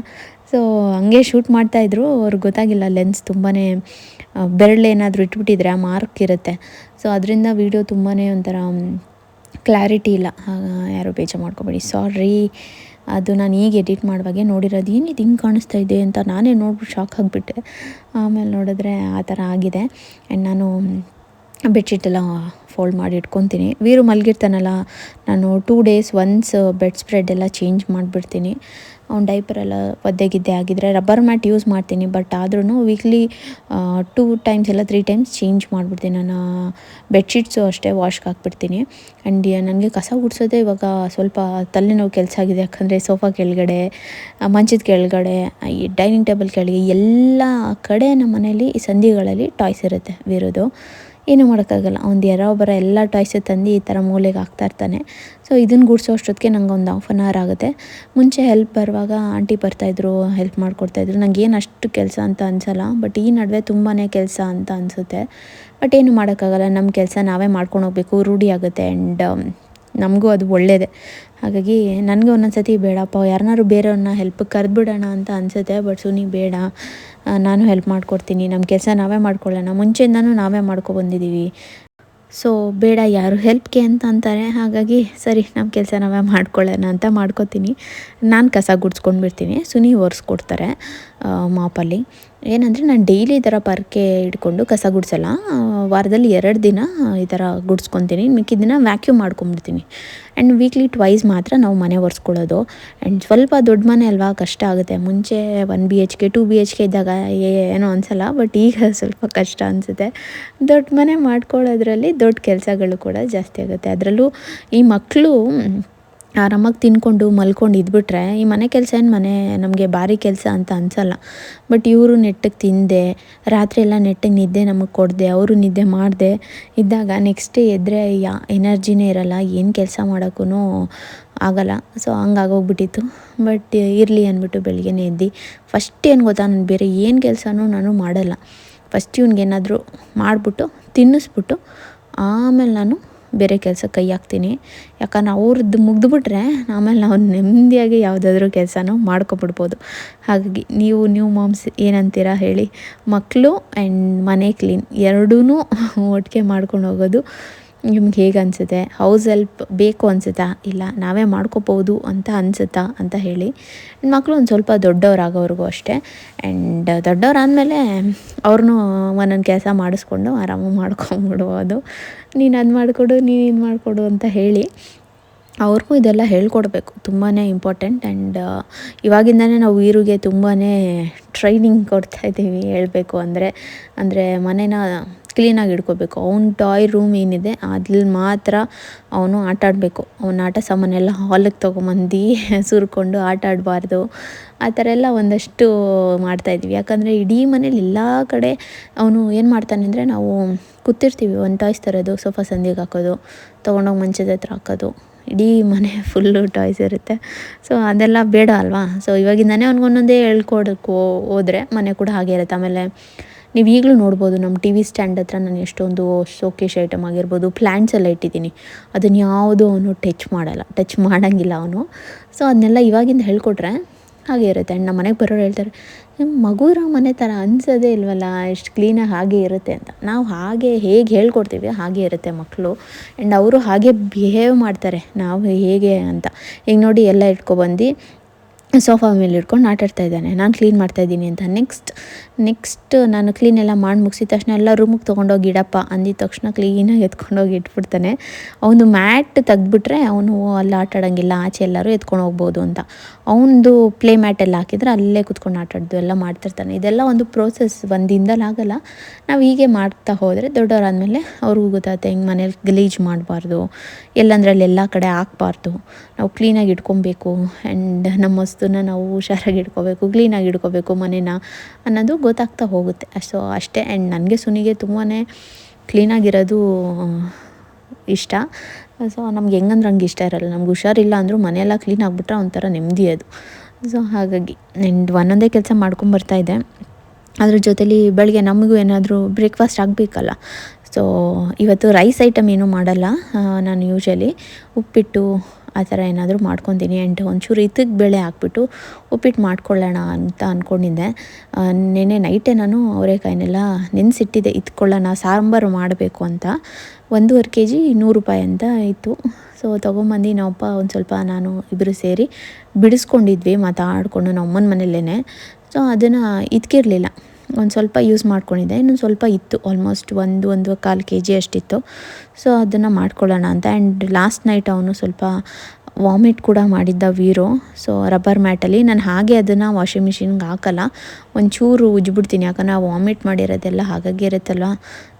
ಸೊ ಹಂಗೆ ಶೂಟ್ ಮಾಡ್ತಾಯಿದ್ರು ಅವ್ರಿಗೆ ಗೊತ್ತಾಗಿಲ್ಲ ಲೆನ್ಸ್ ತುಂಬಾ ಬೆರಳೇನಾದರೂ ಇಟ್ಬಿಟ್ಟಿದ್ರೆ ಆ ಮಾರ್ಕ್ ಇರುತ್ತೆ. ಸೊ ಅದರಿಂದ ವೀಡಿಯೋ ತುಂಬಾ ಒಂಥರ ಕ್ಲಾರಿಟಿ ಇಲ್ಲ. ಯಾರು ಬೇಜಾರು ಮಾಡ್ಕೋಬೇಡಿ. ಸಾರಿ ಅದು ನಾನು ಈಗ ಎಡಿಟ್ ಮಾಡುವಾಗೆ ನೋಡಿರೋದು, ಏನಿದು ಹಿಂಗೆ ಕಾಣಿಸ್ತಾ ಇದೆ? ಅಂತ ನಾನೇ ನೋಡ್ಬಿಟ್ಟು ಶಾಕ್ ಆಗಿಬಿಟ್ಟೆ. ಆಮೇಲೆ ನೋಡಿದ್ರೆ ಆ ಥರ ಆಗಿದೆ. ಆ್ಯಂಡ್ ನಾನು ಬೆಡ್ಶೀಟೆಲ್ಲ ಫೋಲ್ಡ್ ಮಾಡಿ ಇಟ್ಕೊತೀನಿ. ವೀರು ಮಲಗಿರ್ತಾನಲ್ಲ, ನಾನು two days once bed spread ಎಲ್ಲ ಚೇಂಜ್ ಮಾಡಿಬಿಡ್ತೀನಿ. ಅವ್ನು ಡೈಪರೆಲ್ಲ ಒದ್ದೆ ಗಿದ್ದೆ ಆಗಿದ್ರೆ ರಬ್ಬರ್ ಮ್ಯಾಟ್ ಯೂಸ್ ಮಾಡ್ತೀನಿ ಬಟ್ ಆದ್ರೂ ವೀಕ್ಲಿ ಟೂ ಟೈಮ್ಸ್ ಎಲ್ಲ ತ್ರೀ ಟೈಮ್ಸ್ ಚೇಂಜ್ ಮಾಡಿಬಿಡ್ತೀನಿ. ನಾನು ಬೆಡ್ಶೀಟ್ಸು ಅಷ್ಟೇ ವಾಶ್ಗೆ ಹಾಕ್ಬಿಡ್ತೀನಿ. ಆ್ಯಂಡ್ ನನಗೆ ಕಸ ಗುಡಿಸೋದೇ ಇವಾಗ ಸ್ವಲ್ಪ ತಲೆನೋವು ಕೆಲಸ ಆಗಿದೆ. ಯಾಕಂದರೆ ಸೋಫಾ ಕೆಳಗಡೆ ಮಂಚದ ಕೆಳಗಡೆ, ಈ ಡೈನಿಂಗ್ ಟೇಬಲ್ ಕೆಳಗೆ ಎಲ್ಲ ಕಡೆ ನಮ್ಮ ಮನೇಲಿ ಸಂಧಿಗಳಲ್ಲಿ ಟಾಯ್ಸ್ ಇರುತ್ತೆ ವೀರೋದು ಏನೂ ಮಾಡೋಕ್ಕಾಗಲ್ಲ. ಒಂದು ಯಾರೋ ಬರೋ ಎಲ್ಲ ಟಾಯ್ಸು ತಂದು ಈ ಥರ ಮೂಲೆಗೆ ಹಾಕ್ತಾ ಇರ್ತಾನೆ. ಸೊ ಇದನ್ನು ಗುಡಿಸೋ ಅಷ್ಟೊತ್ತಿಗೆ ನಂಗೆ ಒಂದು ಹಾಫ್ ಅನ್ ಅವರ್ ಆಗುತ್ತೆ. ಮುಂಚೆ ಹೆಲ್ಪ್ ಬರುವಾಗ ಆಂಟಿ ಬರ್ತಾಯಿದ್ರು ಹೆಲ್ಪ್ ಮಾಡಿಕೊಡ್ತಾಯಿದ್ರು ಏನು ಅಷ್ಟು ಕೆಲಸ ಅಂತ ಅನ್ಸಲ್ಲ ಬಟ್ ಈ ನಡುವೆ ತುಂಬಾ ಕೆಲಸ ಅಂತ ಅನಿಸುತ್ತೆ. ಬಟ್ ಏನು ಮಾಡೋಕ್ಕಾಗಲ್ಲ. ನಮ್ಮ ಕೆಲಸ ನಾವೇ ಮಾಡ್ಕೊಂಡು ಹೋಗಬೇಕು. ರೂಢಿ ಆಗುತ್ತೆ ಆ್ಯಂಡ್ ನಮಗೂ ಅದು ಒಳ್ಳೆಯದೆ ಹಾಗಾಗಿ ನನಗೆ ಒಂದೊಂದು ಸತಿ ಬೇಡಪ್ಪ. ಯಾರನ್ನಾರು ಬೇರೆಯವ್ರನ್ನ ಹೆಲ್ಪ್ ಕರೆದ್ಬಿಡೋಣ ಅಂತ ಅನಿಸುತ್ತೆ ಬಟ್ ಸುನಿ ಬೇಡ. ನಾನು ಹೆಲ್ಪ್ ಮಾಡಿಕೊಡ್ತೀನಿ. ನಮ್ಮ ಕೆಲಸ ನಾವೇ ಮಾಡ್ಕೊಳ್ಳೋಣ. ಮುಂಚೆಯಿಂದನೂ ನಾವೇ ಮಾಡ್ಕೊಬಂದಿದ್ದೀವಿ ಸೊ ಬೇಡ, ಯಾರು ಹೆಲ್ಪ್ಗೆ ಅಂತ ಅಂತಾರೆ. ಹಾಗಾಗಿ, ಸರಿ ನಮ್ಮ ಕೆಲಸ ನಾವೇ ಮಾಡ್ಕೊಳ್ಳೋಣ ಅಂತ ಮಾಡ್ಕೋತೀನಿ. ನಾನು ಕಸ ಗುಡ್ಸ್ಕೊಂಡು ಬಿಡ್ತೀನಿ ಸುನಿ ಒರೆಸ್ಕೊಡ್ತಾರೆ ಮಾಪಲ್ಲಿ. ಏನಂದರೆ ನಾನು ಡೈಲಿ ಈ ಥರ ಪರ್ಕೆ ಇಟ್ಕೊಂಡು ಕಸ ಗುಡಿಸಲ್ಲ. ವಾರದಲ್ಲಿ ಎರಡು ದಿನ ಈ ಥರ ಗುಡಿಸ್ಕೊತೀನಿ. ಮಿಕ್ಕಿದ ದಿನ ವ್ಯಾಕ್ಯೂಮ್ ಮಾಡ್ಕೊಂಬಿಡ್ತೀನಿ ಆ್ಯಂಡ್ ವೀಕ್ಲಿ ಟ್ವೈಸ್ ಮಾತ್ರ ನಾವು ಮನೆ ಒರೆಸ್ಕೊಳ್ಳೋದು. ಆ್ಯಂಡ್ ಸ್ವಲ್ಪ ದೊಡ್ಡ ಮನೆ ಅಲ್ವಾ, ಕಷ್ಟ ಆಗುತ್ತೆ. ಮುಂಚೆ one B H K two B H K ಇದ್ದಾಗ ಏನೋ ಅನಿಸಲ್ಲ. ಬಟ್ ಈಗ ಸ್ವಲ್ಪ ಕಷ್ಟ ಅನಿಸುತ್ತೆ. ದೊಡ್ಡ ಮನೆ ಮಾಡ್ಕೊಳ್ಳೋದ್ರಲ್ಲಿ ದೊಡ್ಡ ಕೆಲಸಗಳು ಕೂಡ ಜಾಸ್ತಿ ಆಗುತ್ತೆ. ಅದರಲ್ಲೂ ಈ ಮಕ್ಕಳು ಆರಾಮಾಗಿ ತಿನ್ಕೊಂಡು ಮಲ್ಕೊಂಡು ಇದ್ಬಿಟ್ರೆ, ಈ ಮನೆ ಕೆಲಸ ಏನು ಮನೆ, ನಮಗೆ ಭಾರಿ ಕೆಲಸ ಅಂತ ಅನಿಸಲ್ಲ. ಬಟ್ ಇವರು ನೆಟ್ಟಗೆ ತಿಂದೆ, ರಾತ್ರಿ ಎಲ್ಲ ನೆಟ್ಟಗೆ ನಿದ್ದೆ ನಮಗೆ ಕೊಡದೆ, ಅವರು ನಿದ್ದೆ ಮಾಡಿದೆ. ಇದ್ದಾಗ ನೆಕ್ಸ್ಟ್ ಡೇ ಎದ್ದರೆ ಯಾ, ಎನರ್ಜಿನೇ ಇರಲ್ಲ, ಏನು ಕೆಲಸ ಮಾಡೋಕ್ಕೂ ಆಗಲ್ಲ. ಸೊ ಹಂಗಾಗೋಗ್ಬಿಟ್ಟಿತ್ತು. ಬಟ್ ಇರಲಿ ಅಂದ್ಬಿಟ್ಟು ಬೆಳಿಗ್ಗೆನೇ ಎದ್ದು. ಫಸ್ಟ್ ಏನು ಗೊತ್ತಾ, ನಾನು ಬೇರೆ ಏನು ಕೆಲಸನೂ ನಾನು ಮಾಡಲ್ಲ. ಫಸ್ಟ್ ಇವ್ನಿಗೇನಾದರೂ ಮಾಡಿಬಿಟ್ಟು, ತಿನ್ನಿಸ್ಬಿಟ್ಟು, ಆಮೇಲೆ ನಾನು ಬೇರೆ ಕೆಲಸ ಕೈ ಹಾಕ್ತೀನಿ. ಯಾಕಂದ್ರೆ ಅವ್ರದ್ದು ಮುಗಿದ್ಬಿಟ್ರೆ ಆಮೇಲೆ ನಾವು ನೆಮ್ಮದಿಯಾಗಿ ಯಾವುದಾದ್ರೂ ಕೆಲಸನೂ ಮಾಡ್ಕೊಬಿಡ್ಬೋದು. ಹಾಗಾಗಿ ನೀವು ನೀವು ಮಾಮ್ಸ್ ಏನಂತೀರಾ ಹೇಳಿ. ಮಕ್ಕಳು ಆ್ಯಂಡ್ ಮನೆ ಕ್ಲೀನ್ ಎರಡೂ ಒಟ್ಟಿಗೆ ಮಾಡ್ಕೊಂಡು ಹೋಗೋದು ನಿಮ್ಗೆ ಹೇಗೆ ಅನಿಸುತ್ತೆ? ಹೌಸ್ ಹೆಲ್ಪ್ ಬೇಕು ಅನಿಸುತ್ತಾ? ಇಲ್ಲ, ನಾವೇ ಮಾಡ್ಕೋಬೋದು ಅಂತ ಅನಿಸುತ್ತಾ? ಅಂತ ಹೇಳಿ. ಮಕ್ಕಳು ಒಂದು ಸ್ವಲ್ಪ ದೊಡ್ಡವರಾಗೋವರೆಗೂ ಅಷ್ಟೇ. ಆ್ಯಂಡ್ ದೊಡ್ಡವರಾದಮೇಲೆ ಅವ್ರನ್ನೂ ಒಂದೊಂದು ಕೆಲಸ ಮಾಡಿಸ್ಕೊಂಡು ಆರಾಮಾಗಿ ಮಾಡ್ಕೊಂಬಿಡ್ಬೋದು ನೀನು ಅದು ಮಾಡಿಕೊಡು, ನೀನು ಇದು ಮಾಡಿಕೊಡು ಅಂತ ಹೇಳಿ ಅವ್ರಿಗೂ ಇದೆಲ್ಲ ಹೇಳ್ಕೊಡ್ಬೇಕು. ತುಂಬಾ ಇಂಪಾರ್ಟೆಂಟ್ ಆ್ಯಂಡ್ ಇವಾಗಿಂದನೇ ನಾವು ವೀರಿಗೆ ತುಂಬಾ ಟ್ರೈನಿಂಗ್ ಕೊಡ್ತಾಯಿದ್ದೀವಿ ಹೇಳಬೇಕು ಅಂದರೆ. ಅಂದರೆ ಮನೇನ ಕ್ಲೀನಾಗಿ ಇಟ್ಕೋಬೇಕು. ಅವ್ನ ಟಾಯ್ ರೂಮ್ ಏನಿದೆ ಅದ್ರಲ್ಲಿ ಮಾತ್ರ ಅವನು ಆಟ ಆಡಬೇಕು. ಅವನ ಆಟ ಸಾಮಾನೆಲ್ಲ ಹಾಲಿಗೆ ತೊಗೊಂಬಂದು ಸುರ್ಕೊಂಡು ಆಟ ಆಡಬಾರ್ದು. ಆ ಥರ ಎಲ್ಲ ಒಂದಷ್ಟು ಮಾಡ್ತಾಯಿದ್ವಿ ಯಾಕಂದರೆ ಇಡೀ ಮನೇಲಿ ಎಲ್ಲ ಕಡೆ ಅವನು ಏನು ಮಾಡ್ತಾನೆ ಅಂದರೆ ನಾವು ಕೂತಿರ್ತೀವಿ. ಒಂದು ಟಾಯ್ಸ್ ತರೋದು ಸೋಫಾ ಸಂದಿಗೆ ಹಾಕೋದು, ತೊಗೊಂಡೋಗಿ ಮಂಚದ ಹತ್ರ ಹಾಕೋದು. ಇಡೀ ಮನೆ ಫುಲ್ಲು ಟಾಯ್ಸ್ ಇರುತ್ತೆ. ಸೊ ಅದೆಲ್ಲ ಬೇಡ ಅಲ್ವಾ? ಸೊ ಇವಾಗಿಂದನೇ ಅವ್ನಿಗೊಂದೊಂದೇ ಹೇಳ್ಕೊಡಕ್ಕೆ ಹೋದರೆ ಮನೆ ಕೂಡ ಹಾಗೆ ಇರುತ್ತೆ. ಆಮೇಲೆ ನೀವು ಈಗಲೂ ನೋಡ್ಬೋದು ನಮ್ಮ ಟಿ ವಿ ಸ್ಟ್ಯಾಂಡ್ ಹತ್ರ ನಾನು ಎಷ್ಟೊಂದು ಶೋಕೇಶ್ ಐಟಮ್ ಆಗಿರ್ಬೋದು ಪ್ಲ್ಯಾಂಟ್ಸ್ ಎಲ್ಲ ಇಟ್ಟಿದ್ದೀನಿ. ಅದನ್ನು ಯಾವುದು ಅವನು ಟಚ್ ಮಾಡಲ್ಲ ಟಚ್ ಮಾಡೋಂಗಿಲ್ಲ ಅವನು. ಸೊ ಅದನ್ನೆಲ್ಲ ಇವಾಗಿಂದ ಹೇಳ್ಕೊಟ್ರೆ ಹಾಗೆ ಇರುತ್ತೆ. ಆ್ಯಂಡ್ ನಮ್ಮ ಮನೆಗೆ ಬರೋರು ಹೇಳ್ತಾರೆ ಮಗುರ ಮನೆ ಥರ ಅನ್ಸೋದೇ ಇಲ್ವಲ್ಲ ಎಷ್ಟು ಕ್ಲೀನಾಗಿ ಹಾಗೆ ಇರುತ್ತೆ ಅಂತ. ನಾವು ಹಾಗೆ ಹೇಗೆ ಹೇಳ್ಕೊಡ್ತೀವಿ, ಹಾಗೆ ಇರುತ್ತೆ ಮಕ್ಕಳು ಆ್ಯಂಡ್ ಅವರು ಹಾಗೆ ಬಿಹೇವ್ ಮಾಡ್ತಾರೆ. ನಾವು ಹೇಗೆ ಅಂತ. ಈಗ ನೋಡಿ, ಎಲ್ಲ ಇಟ್ಕೊಬಂದು ಸೋಫಾ ಮೇಲೆ ಇಟ್ಕೊಂಡು ಆಟಾಡ್ತಾ ಇದ್ದಾನೆ. ನಾನು ಕ್ಲೀನ್ ಮಾಡ್ತಾ ಇದ್ದೀನಿ ಅಂತ. ನೆಕ್ಸ್ಟ್ ನೆಕ್ಸ್ಟ್ ನಾನು ಕ್ಲೀನ್ ಎಲ್ಲ ಮಾಡಿ ಮುಗಿಸಿದ ತಕ್ಷಣ ಎಲ್ಲ ರೂಮಿಗೆ ತೊಗೊಂಡೋಗಿ ಇಡಪ್ಪ ಅಂದಿದ ತಕ್ಷಣ ಕ್ಲೀನಾಗಿ ಎತ್ಕೊಂಡೋಗಿ ಇಟ್ಬಿಡ್ತಾನೆ. ಅವನು ಮ್ಯಾಟ್ ತೆಗ್ದುಬಿಟ್ರೆ ಅವನು ಅಲ್ಲಿ ಆಟಾಡೋಂಗಿಲ್ಲ ಆಚೆ ಎಲ್ಲರೂ ಎತ್ಕೊಂಡು ಹೋಗ್ಬೋದು ಅಂತ. ಅವನದು ಪ್ಲೇ ಮ್ಯಾಟ್ ಎಲ್ಲ ಹಾಕಿದ್ರೆ ಅಲ್ಲೇ ಕುತ್ಕೊಂಡು ಆಟಾಡ್ದು ಎಲ್ಲ ಮಾಡ್ತಿರ್ತಾನೆ. ಇದೆಲ್ಲ ಒಂದು ಪ್ರೋಸೆಸ್ ಒಂದಿಂದಲೂ ಆಗಲ್ಲ. ನಾವು ಹೀಗೆ ಮಾಡ್ತಾ ಹೋದರೆ ದೊಡ್ಡವರಾದಮೇಲೆ ಅವ್ರಿಗೂ ಗೊತ್ತಾಗುತ್ತೆ ಹೆಂಗೆ ಮನೇಲಿ ಗಲೀಜು ಮಾಡಬಾರ್ದು. ಎಲ್ಲಂದ್ರಲ್ಲಿ ಎಲ್ಲ ಕಡೆ ಹಾಕ್ಬಾರ್ದು. ನಾವು ಕ್ಲೀನಾಗಿ ಇಟ್ಕೊಬೇಕು ಆ್ಯಂಡ್ ನಮ್ಮ ವಸ್ತುನ ನಾವು ಹುಷಾರಾಗಿ ಇಟ್ಕೋಬೇಕು ಕ್ಲೀನಾಗಿ ಇಟ್ಕೋಬೇಕು ಮನೇನ ಅನ್ನೋದು ಗೊತ್ತಾಗ್ತಾ ಹೋಗುತ್ತೆ. ಸೊ ಅಷ್ಟೇ ಆ್ಯಂಡ್ ನನಗೆ ಸುನಿಗೆ ತುಂಬಾ ಕ್ಲೀನಾಗಿರೋದು ಇಷ್ಟ. ಸೊ ನಮ್ಗೆ ಹೆಂಗಂದ್ರೆ ಹಂಗೆ ಇಷ್ಟ ಇರಲ್ಲ. ನಮ್ಗೆ ಹುಷಾರಿಲ್ಲ ಅಂದರೂ ಮನೆಯೆಲ್ಲ ಕ್ಲೀನ್ ಆಗಿಬಿಟ್ರೆ ಒಂಥರ ನೆಮ್ಮದಿ ಅದು. ಸೊ ಹಾಗಾಗಿ ಆ್ಯಂಡ್ ಒಂದೊಂದೇ ಕೆಲಸ ಮಾಡ್ಕೊಂಬರ್ತಾಯಿದ್ದೆ ಅದ್ರ ಜೊತೇಲಿ ಬೆಳಗ್ಗೆ ನಮಗೂ ಏನಾದರೂ ಬ್ರೇಕ್ಫಾಸ್ಟ್ ಆಗಬೇಕಲ್ಲ. ಸೊ ಇವತ್ತು ರೈಸ್ ಐಟಮ್ ಏನೂ ಮಾಡಲ್ಲ ನಾನು ಯೂಶಲಿ ಉಪ್ಪಿಟ್ಟು ಆ ಥರ ಏನಾದರೂ ಮಾಡ್ಕೊತೀನಿ. ಆ್ಯಂಡ್ ಒಂಚೂರು ಇತ್ತಿಗೆ ಬೇಳೆ ಹಾಕ್ಬಿಟ್ಟು ಉಪ್ಪಿಟ್ಟು ಮಾಡ್ಕೊಳ್ಳೋಣ ಅಂತ ಅಂದ್ಕೊಂಡಿದ್ದೆ ನೆನ್ನೆ ನೈಟೇ ನಾನು ಅವರೆಕಾಯಿನೆಲ್ಲ ನೆನೆಸಿಟ್ಟಿದ್ದೆ, ಇತ್ಕೊಳ್ಳೋಣ, ಸಾಂಬಾರು ಮಾಡಬೇಕು ಅಂತ. ಒಂದೂವರೆ ಕೆ ಜಿ ನೂರು ರೂಪಾಯಿ ಅಂತ ಇತ್ತು. ಸೊ ತೊಗೊಂಬಂದು ನಮ್ಮಪ್ಪ ಒಂದು ಸ್ವಲ್ಪ ನಾನು ಇಬ್ಬರು ಸೇರಿ ಬಿಡಿಸ್ಕೊಂಡಿದ್ವಿ, ಮಾತಾಡಿಕೊಂಡು ನಮ್ಮ ಮನೇಲೇ ಸೊ ಅದನ್ನು ಇದ್ಕಿರಲಿಲ್ಲ. ಒಂದು ಸ್ವಲ್ಪ ಯೂಸ್ ಮಾಡ್ಕೊಂಡಿದ್ದೆ. ಇನ್ನೊಂದು ಸ್ವಲ್ಪ ಇತ್ತು ಆಲ್ಮೋಸ್ಟ್ ಒಂದು ಒಂದು ಕಾಲು ಕೆ ಜಿ ಅಷ್ಟಿತ್ತು. ಸೊ ಅದನ್ನು ಮಾಡ್ಕೊಳ್ಳೋಣ ಅಂತ. ಆ್ಯಂಡ್ ಲಾಸ್ಟ್ ನೈಟ್ ಅವನು ಸ್ವಲ್ಪ ವಾಮಿಟ್ ಕೂಡ ಮಾಡಿದ್ದ ವೀರೋ ಸೊ ರಬ್ಬರ್ ಮ್ಯಾಟಲ್ಲಿ ನಾನು ಹಾಗೆ ಅದನ್ನು ವಾಷಿಂಗ್ ಮಿಷಿನ್ಗೆ ಹಾಕಲ್ಲ. ಒಂಚೂರು ಉಜ್ಜಿಬಿಡ್ತೀನಿ. ಯಾಕಂದರೆ ಆ ವಾಮಿಟ್ ಮಾಡಿರೋದೆಲ್ಲ ಹಾಗಾಗಿ ಇರುತ್ತಲ್ಲ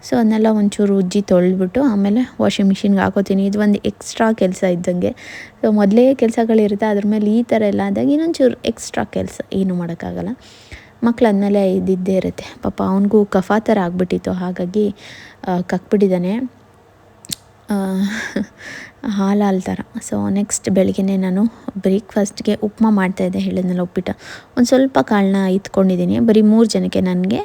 ಸೊ ಅದನ್ನೆಲ್ಲ ಒಂಚೂರು ಉಜ್ಜಿ ತೊಳೆದ್ಬಿಟ್ಟು ಆಮೇಲೆ ವಾಷಿಂಗ್ ಮಿಷಿನ್ಗೆ ಹಾಕೋತೀನಿ. ಇದು ಒಂದು ಎಕ್ಸ್ಟ್ರಾ ಕೆಲಸ ಇದ್ದಂಗೆ. ಸೊ ಮೊದಲೇ ಕೆಲಸಗಳಿರುತ್ತೆ. ಅದ್ರ ಮೇಲೆ ಈ ಥರ ಎಲ್ಲ ಆದಾಗ ಇನ್ನೊಂಚೂರು ಎಕ್ಸ್ಟ್ರಾ ಕೆಲಸ. ಏನು ಮಾಡೋಕ್ಕಾಗಲ್ಲ. ಮಕ್ಳು ಅದನ್ನೆಲ್ಲ ಇದ್ದಿದ್ದೇ ಇರುತ್ತೆ. ಪಾಪ ಅವನಿಗೂ ಕಫಾ ಥರ ಆಗಿಬಿಟ್ಟಿತ್ತು. ಹಾಗಾಗಿ ಕಕ್ಬಿಟ್ಟಿದ್ದಾನೆ. ಆ, ಹಾಲು ಹಾಲು ಥರ ಸೊ ನೆಕ್ಸ್ಟ್ ಬೆಳಗ್ಗೆ ನಾನು ಬ್ರೇಕ್ಫಾಸ್ಟ್ಗೆ ಉಪ್ಮಾ ಮಾಡ್ತಾಯಿದ್ದೆ ಹೇಳಿದ್ನಲ್ಲ ಉಪ್ಪಿಟ್ಟು. ಒಂದು ಸ್ವಲ್ಪ ಕಾಳನ್ನ ಇತ್ಕೊಂಡಿದ್ದೀನಿ. ಬರೀ ಮೂರು ಜನಕ್ಕೆ ನನಗೆ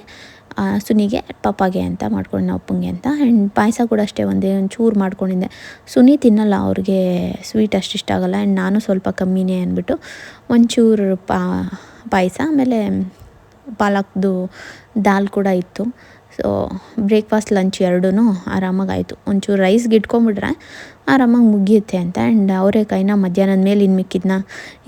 ಸುನಿಗೆ ಪಪ್ಪಾಗೆ ಅಂತ ಮಾಡ್ಕೊಂಡಿನ ಅಪ್ಪಂಗೆ ಅಂತ. ಆ್ಯಂಡ್ ಪಾಯಸ ಕೂಡ ಅಷ್ಟೇ ಒಂದೇ ಒಂದು ಚೂರು ಮಾಡ್ಕೊಂಡಿದ್ದೆ. ಸುನಿ ತಿನ್ನಲ್ಲ ಅವ್ರಿಗೆ ಸ್ವೀಟ್ ಅಷ್ಟು ಇಷ್ಟ ಆಗಲ್ಲ. ಆ್ಯಂಡ್ ನಾನು ಸ್ವಲ್ಪ ಕಮ್ಮಿನೇ ಅಂದ್ಬಿಟ್ಟು ಒಂಚೂರು ಪಾ ಪಾಯಸ ಆಮೇಲೆ ಪಾಲಕ್ದು ದಾಲ್ ಕೂಡ ಇತ್ತು. ಸೊ ಬ್ರೇಕ್ಫಾಸ್ಟ್ ಲಂಚ್ ಎರಡೂ ಆರಾಮಾಗಿ ಆಯಿತು ಒಂಚೂರು ರೈಸ್ಗೆ ಇಟ್ಕೊಂಬಿಟ್ರೆ ಆರಾಮಾಗಿ ಮುಗಿಯುತ್ತೆ ಅಂತ. ಆ್ಯಂಡ್ ಅವರೆಕಾಯಿನ ಮಧ್ಯಾಹ್ನದ ಮೇಲೆ ಇನ್ನು ಮಿಕ್ಕಿದ್ನ